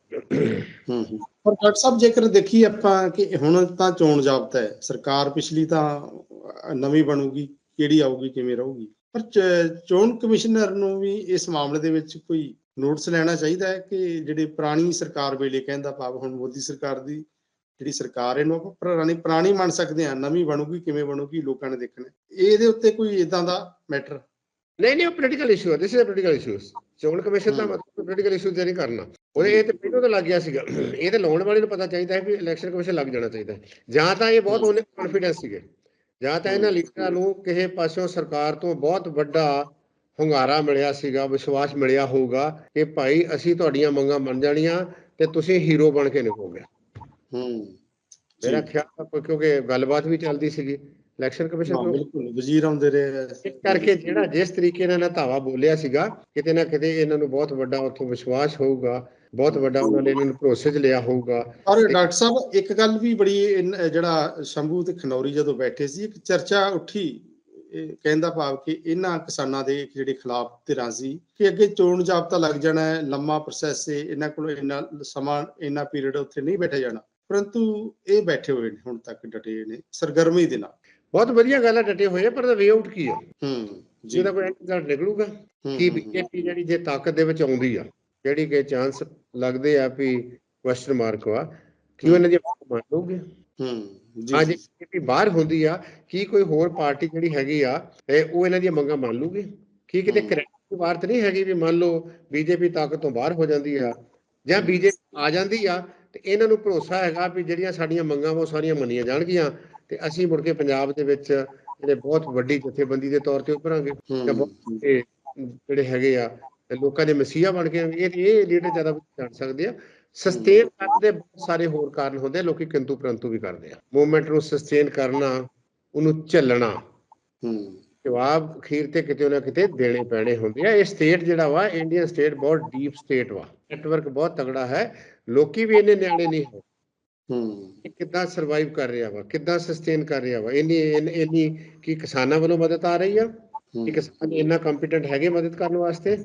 Speaker 1: ਹੂੰ ਪਰ ਡਾਕਟਰ ਸਾਹਿਬ ਜੇਕਰ ਦੇਖੀ ਆਪਾਂ ਕਿ ਹੁਣ ਤਾਂ ਚੋਣ ਜਾਬਤਾ ਹੈ ਸਰਕਾਰ ਪਿਛਲੀ ਤਾਂ ਨਵੀਂ ਬਣੂਗੀ ਕਿਹੜੀ ਆਊਗੀ ਕਿਵੇਂ ਰਹੂਗੀ ਪਰ ਚੋਣ ਕਮਿਸ਼ਨਰ ਨੂੰ ਵੀ ਇਸ ਮਾਮਲੇ ਦੇ ਵਿੱਚ ਕੋਈ ਨੋਟਿਸ ਲੈਣਾ ਚਾਹੀਦਾ ਹੈ ਕਿ ਜਿਹੜੇ ਪੁਰਾਣੀ ਸਰਕਾਰ ਵੇਲੇ ਕਹਿੰਦਾ ਭਾਵ ਹੁਣ ਮੋਦੀ ਸਰਕਾਰ ਦੀ ਜਿਹੜੀ ਸਰਕਾਰ ਇਹਨੂੰ ਆਪਾਂ ਪੁਰਾਣੀ ਪੁਰਾਣੀ ਮੰਨ ਸਕਦੇ ਹਾਂ ਨਵੀਂ ਬਣੂਗੀ ਕਿਵੇਂ ਬਣੂਗੀ ਲੋਕਾਂ ਨੇ ਦੇਖਣਾ। ਇਹਦੇ ਉੱਤੇ ਕੋਈ ਇਦਾਂ ਦਾ ਮੈਟਰ
Speaker 2: ਨਹੀਂ ਨਹੀਂ ਉਹ ਪੋਲੀਟੀਕਲ ਇਸ਼ੂ ਹੈ this is a political issue ਚੋਣ ਕਮਿਸ਼ਨ ਦਾ। ਮਤਲਬ ਪੋਲੀਟੀਕਲ ਇਸ਼ੂ ਤੇ ਨਹੀਂ ਕਰਨਾ ਉਹਦੇ ਇਹ ਤੇ ਪਹਿਲਾਂ ਤਾਂ ਲੱਗ ਗਿਆ ਸੀਗਾ ਇਹ ਤੇ ਲਾਉਣ ਵਾਲੇ ਨੂੰ ਪਤਾ ਚਾਹੀਦਾ ਹੈ ਵੀ ਇਲੈਕਸ਼ਨ ਕਮਿਸ਼ਨ ਲੱਗ ਜਾਣਾ ਚਾਹੀਦਾ ਹੈ ਜਾਂ ਤਾਂ ਇਹ ਬਹੁਤ। ਉਹਨੇ ਕੌਨਫੀਡੈਂਸ ਸੀਗੇ ਜਾਂ ਤਾਂ ਇਹਨਾਂ। ਲੀਡਰਾਂ ਨੂੰ ਕਿਸੇ ਪਾਸਿਓਂ ਸਰਕਾਰ ਤੋਂ ਬਹੁਤ ਵੱਡਾ ਹੁੰਗਾਰਾ ਮਿਲਿਆ ਸੀਗਾ ਵਿਸ਼ਵਾਸ ਮਿਲਿਆ ਹੋਊਗਾ ਕਿ ਭਾਈ ਅਸੀਂ ਤੁਹਾਡੀਆਂ ਮੰਗਾਂ ਮੰਨ ਜਾਣੀਆਂ ਤੇ ਤੁਸੀਂ ਹੀਰੋ ਬਣ ਕੇ ਨਿਕਲੋਗੇ
Speaker 1: ਹੂੰ।
Speaker 2: ਮੇਰਾ। ਖਿਆਲ ਆ, ਕਿਉਂਕਿ ਗੱਲਬਾਤ ਵੀ ਚੱਲਦੀ ਸੀਗੀ ਇਲੈਕਸ਼ਨ ਕਮਿਸ਼ਨ
Speaker 1: ਹਾਂ
Speaker 2: ਤੋਂ
Speaker 1: ਬਿਲਕੁਲ ਵਜ਼ੀਰ ਆਉਂਦੇ ਰਹੇ
Speaker 2: ਇਸ ਕਰਕੇ ਜਿਹੜਾ ਜਿਸ ਤਰੀਕੇ ਨਾਲ ਇਹਨਾਂ ਧਾਵਾ ਬੋਲਿਆ ਸੀਗਾ ਕਿਤੇ ਨਾ ਕਿਤੇ ਇਹਨਾਂ ਨੂੰ ਬਹੁਤ ਵੱਡਾ ਉੱਥੋਂ ਵਿਸ਼ਵਾਸ ਹੋਊਗਾ ਬਹੁਤ ਵੱਡਾ ਉਹਨਾਂ ਨੇ ਇਹਨਾਂ ਨੂੰ ਭਰੋਸੇ 'ਚ ਲਿਆ ਹੋਊਗਾ।
Speaker 1: ਔਰ ਡਾਕਟਰ ਸਾਹਿਬ ਇੱਕ ਗੱਲ ਵੀ ਬੜੀ ਜਿਹੜਾ ਸ਼ੰਭੂ ਤੇ ਖਨੌਰੀ ਜਦੋਂ ਬੈਠੇ ਸੀ ਇੱਕ ਚਰਚਾ ਉੱਠੀ ਕਹਿੰਦਾ ਭਾਵ ਕਿ ਇਹਨਾਂ ਕਿਸਾਨਾਂ ਦੇ ਜਿਹੜੇ ਖਿਲਾਫ ਧਿਰਾਂ ਸੀ ਕਿ ਅੱਗੇ ਚੋਣ ਜਾਬਤਾ ਲੱਗ ਜਾਣਾ ਹੈ ਲੰਮਾ ਪ੍ਰੋਸੈਸ ਹੈ ਇਹਨਾਂ ਕੋਲ ਇੰਨਾ ਸਮਾਂ ਇੰਨਾ ਪੀਰੀਅਡ ਉੱਥੇ ਨਹੀਂ ਬੈਠਿਆ ਜਾਣਾ। ਪਰੰਤੂ ਇਹ ਬੈਠੇ ਹੋਏ ਨੇ ਹੁਣ ਤੱਕ ਡਟੇ ਨੇ ਸਰਗਰਮੀ ਦੇ ਨਾਲ।
Speaker 2: ਬਹੁਤ ਵਧੀਆ ਗੱਲ ਹੈ ਡਟੇ ਹੋਏ ਆ, ਪਰ ਦਾ ਵੇ ਆਊਟ ਕੀ ਆ?
Speaker 1: ਹੂੰ ਜੀ।
Speaker 2: ਜਿਹਦਾ ਕੋਈ ਐਂਡ ਨਿਕਲੂਗਾ
Speaker 1: ਹੂੰ,
Speaker 2: ਕੀ
Speaker 1: ਹੂੰ, ਹੂੰ,
Speaker 2: ਬੀਜੇਪੀ ਜਿਹੜੀ ਜੇ ਤਾਕਤ ਦੇ ਵਿੱਚ ਆਉਂਦੀ ਆ ਜਿਹੜੀ ਕਿ ਚਾਂਸ ਲੱਗਦੇ ਆ ਵੀ ਕੁਐਸਚਨ ਮਾਰਕ ਵਾ ਕਿ ਉਹ ਇਹਨਾਂ ਦੀ ਮੰਨ ਲਊਗੇ
Speaker 1: ਹੂੰ।
Speaker 2: ਹਾਂ ਜੇ ਬੀਜੇਪੀ ਬਾਹਰ ਹੁੰਦੀ ਆ ਕੀ ਕੋਈ ਹੋਰ ਪਾਰਟੀ ਜਿਹੜੀ ਹੈਗੀ ਆ ਇਹ ਉਹ ਇਹਨਾਂ ਦੀਆਂ ਮੰਗਾਂ ਮੰਨ ਲੂਗੀ ਕੀ ਕਿਤੇ। ਕਰੈਕਟ ਵਾਰ ਤਾਂ ਨਹੀਂ ਹੈਗੀ ਵੀ ਮੰਨ ਲਓ ਬੀਜੇਪੀ ਤਾਕਤ ਤੋਂ ਬਾਹਰ ਹੋ ਜਾਂਦੀ ਆ ਜਾਂ ਬੀਜੇਪੀ ਆ ਜਾਂਦੀ ਆ ਤੇ ਇਹਨਾਂ ਨੂੰ ਭਰੋਸਾ ਹੈਗਾ ਵੀ ਜਿਹੜੀਆਂ ਸਾਡੀਆਂ ਮੰਗਾਂ ਉਹ ਸਾਰੀਆਂ ਮੰਨੀਆਂ ਜਾਣਗੀਆਂ ਤੇ ਅਸੀਂ ਮੁੜ ਕੇ ਪੰਜਾਬ ਦੇ ਵਿੱਚ ਜਿਹੜੇ ਬਹੁਤ ਵੱਡੀ ਜਥੇਬੰਦੀ ਦੇ ਤੌਰ ਤੇ ਉੱਭਰਾਂਗੇ ਜਿਹੜੇ ਹੈਗੇ ਆ ਲੋਕਾਂ ਦੇ ਮਸੀਹਾ ਬਣ ਕੇ। ਇਹ ਇਹ ਲੀਡਰ ਜ਼ਿਆਦਾ ਜਾਣ ਸਕਦੇ ਆ ਸਸਟੇਨ ਕਰਨ ਦੇ ਬਹੁਤ ਸਾਰੇ ਹੋਰ ਕਾਰਨ ਹੁੰਦੇ ਲੋਕੀ ਕਿੰਤੂ ਪਰੰਤੂ ਵੀ ਕਰਦੇ ਆ। ਮੂਵਮੈਂਟ ਨੂੰ ਸਸਟੇਨ ਕਰਨਾ ਉਹਨੂੰ ਝੱਲਣਾ।
Speaker 1: ਹੂੰ।
Speaker 2: ਜਵਾਬ ਅਖੀਰ ਤੇ ਕਿਤੇ ਨਾ ਕਿਤੇ ਦੇਣੇ ਪੈਣੇ ਹੁੰਦੇ ਆ। ਇਹ ਸਟੇਟ ਜਿਹੜਾ ਵਾ ਇੰਡੀਅਨ ਸਟੇਟ ਬਹੁਤ ਡੀਪ ਸਟੇਟ ਵਾ। ਨੈਟਵਰਕ ਬਹੁਤ ਤਗੜਾ ਹੈ। ਲੋਕੀ ਵੀ ਇੰਨੇ ਨਿਆਣੇ ਨਹੀਂ ਹੈ।
Speaker 1: ਹੂੰ।
Speaker 2: ਕਿੱਦਾਂ ਸਰਵਾਈਵ ਕਰ ਰਿਹਾ ਵਾ? ਕਿੱਦਾਂ ਸਸਟੇਨ ਕਰ ਰਿਹਾ ਵਾ? ਇੰਨੀ ਇੰਨ- ਕੀ ਕਿਸਾਨਾਂ ਵੱਲੋਂ ਮਦਦ ਆ ਰਹੀ ਆ? ਕਿ ਕਿਸਾਨ ਇੰਨਾ ਕੰਪੀਟੈਂਟ ਹੈਗੇ ਮਦਦ ਕਰਨ ਵਾਸਤੇ।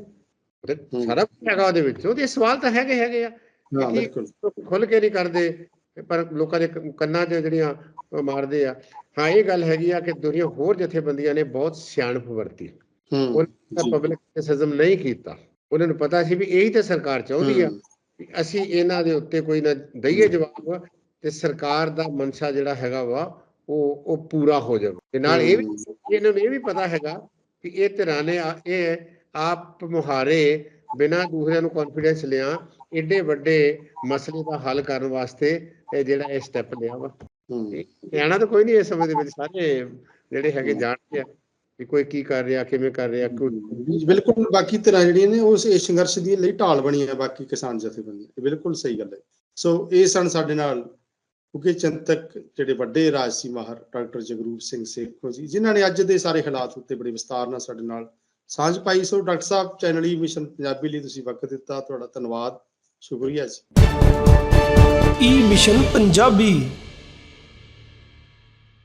Speaker 2: ਸਾਰਾ ਕੁਝ ਹੈਗਾ ਉਹਦੇ ਵਿੱਚ। ਉਹਦੇ ਸਵਾਲ ਤਾਂ ਹੈਗੇ ਹੈਗੇ ਆ।
Speaker 1: ਹਾਂ ਬਿਲਕੁਲ।
Speaker 2: ਲੋਕ ਖੁੱਲ ਕੇ ਨਹੀਂ ਕਰਦੇ ਪਰ ਲੋਕਾਂ ਦੇ ਕੰਨਾਂ 'ਚ ਜਿਹੜੀਆਂ ਮਾਰਦੇ ਆ। ਹਾਂ ਇਹ ਗੱਲ ਹੈਗੀ ਆ ਕਿ ਦੁਨੀਆ ਹੋਰ ਜਥੇਬੰਦੀਆਂ ਨੇ ਬਹੁਤ ਸਿਆਣਪ ਵਰਤੀ।
Speaker 1: ਹੂੰ
Speaker 2: ਉਹਨਾਂ
Speaker 1: ਜੀ।
Speaker 2: ਪਬਲਿਕ ਕ੍ਰਿਟਿਸਿਜ਼ਮ ਨਹੀਂ ਕੀਤਾ। ਉਹਨਾਂ ਨੂੰ ਪਤਾ ਸੀ ਵੀ ਇਹੀ ਤਾਂ ਸਰਕਾਰ ਚਾਹੁੰਦੀ ਆ ਅਸੀਂ ਇਹਨਾਂ ਦੇ ਉੱਤੇ ਕੋਈ ਨਾ ਦਈਏ ਜਵਾਬ ਤੇ ਸਰਕਾਰ ਦਾ ਮਨਸ਼ਾ ਜਿਹੜਾ ਹੈਗਾ ਵਾ ਉਹ ਉਹ ਪੂਰਾ ਹੋ ਜਾਵੇ। ਤੇ ਨਾਲ ਇਹ ਵੀ ਇਹਨਾਂ ਨੂੰ ਇਹ ਵੀ ਪਤਾ ਹੈਗਾ ਕਿ ਇਹ ਧਿਰਾਂ ਨੇ ਇਹ ਆਪ ਮੁਹਾਰੇ ਬਿਨਾਂ ਦੂਸਰਿਆਂ ਨੂੰ ਕੌਨਫੀਡੈਂਸ ਲਿਆ ਏਡੇ ਵੱਡੇ ਮਸਲੇ ਦਾ ਹੱਲ ਕਰਨ ਵਾਸਤੇ ਇਹ ਜਿਹੜਾ ਇਹ ਸਟੈਪ ਲਿਆ ਵਾ।
Speaker 1: ਹੂੰ।
Speaker 2: ਨਿਆਣਾ ਤਾਂ ਕੋਈ ਨਹੀਂ ਇਸ ਸਮੇਂ ਦੇ ਵਿੱਚ ਸਾਰੇ ਜਿਹੜੇ ਹੈਗੇ ਜਾਣਦੇ ਆ ਕਿ ਕੋਈ ਕੀ ਕਰ ਰਿਹਾ ਕਿਵੇਂ ਕਰ ਰਿਹਾ ਕੋਈ
Speaker 1: ਬਿਲਕੁਲ ਬਾਕੀ ਤਰ੍ਹਾਂ ਜਿਹੜੀਆਂ ਨੇ ਉਸ ਇਸ ਸੰਘਰਸ਼ ਦੀ ਲਈ ਢਾਲ ਬਣੀ ਹੈ ਬਾਕੀ ਕਿਸਾਨ ਜਥੇਬੰਦੀਆਂ ਇਹ ਬਿਲਕੁਲ ਸਹੀ ਗੱਲ ਹੈ। ਸੋ ਇਹ ਸਨ ਸਾਡੇ ਨਾਲ ਉਗੇ ਚਿੰਤਕ ਜਿਹੜੇ ਵੱਡੇ ਰਾਜਸੀ ਮਾਹਰ ਡਾਕਟਰ ਜਗਰੂਪ ਸਿੰਘ ਸੇਖੋ ਜੀ ਜਿਨ੍ਹਾਂ ਨੇ ਅੱਜ ਦੇ ਸਾਰੇ ਹਾਲਾਤ ਉੱਤੇ ਬੜੇ ਵਿਸਤਾਰ ਨਾਲ ਸਾਡੇ ਨਾਲ ਸਾਂਝ ਪਾਈ। So doctor Sahib channel mission Punjabi ਲਈ ਤੁਸੀਂ ਵਕਤ ਦਿੱਤਾ ਤੁਹਾਡਾ ਧੰਨਵਾਦ। ਸ਼ੁਕਰੀਆ ਜੀ।
Speaker 3: ਈ ਮਿਸ਼ਨ ਪੰਜਾਬੀ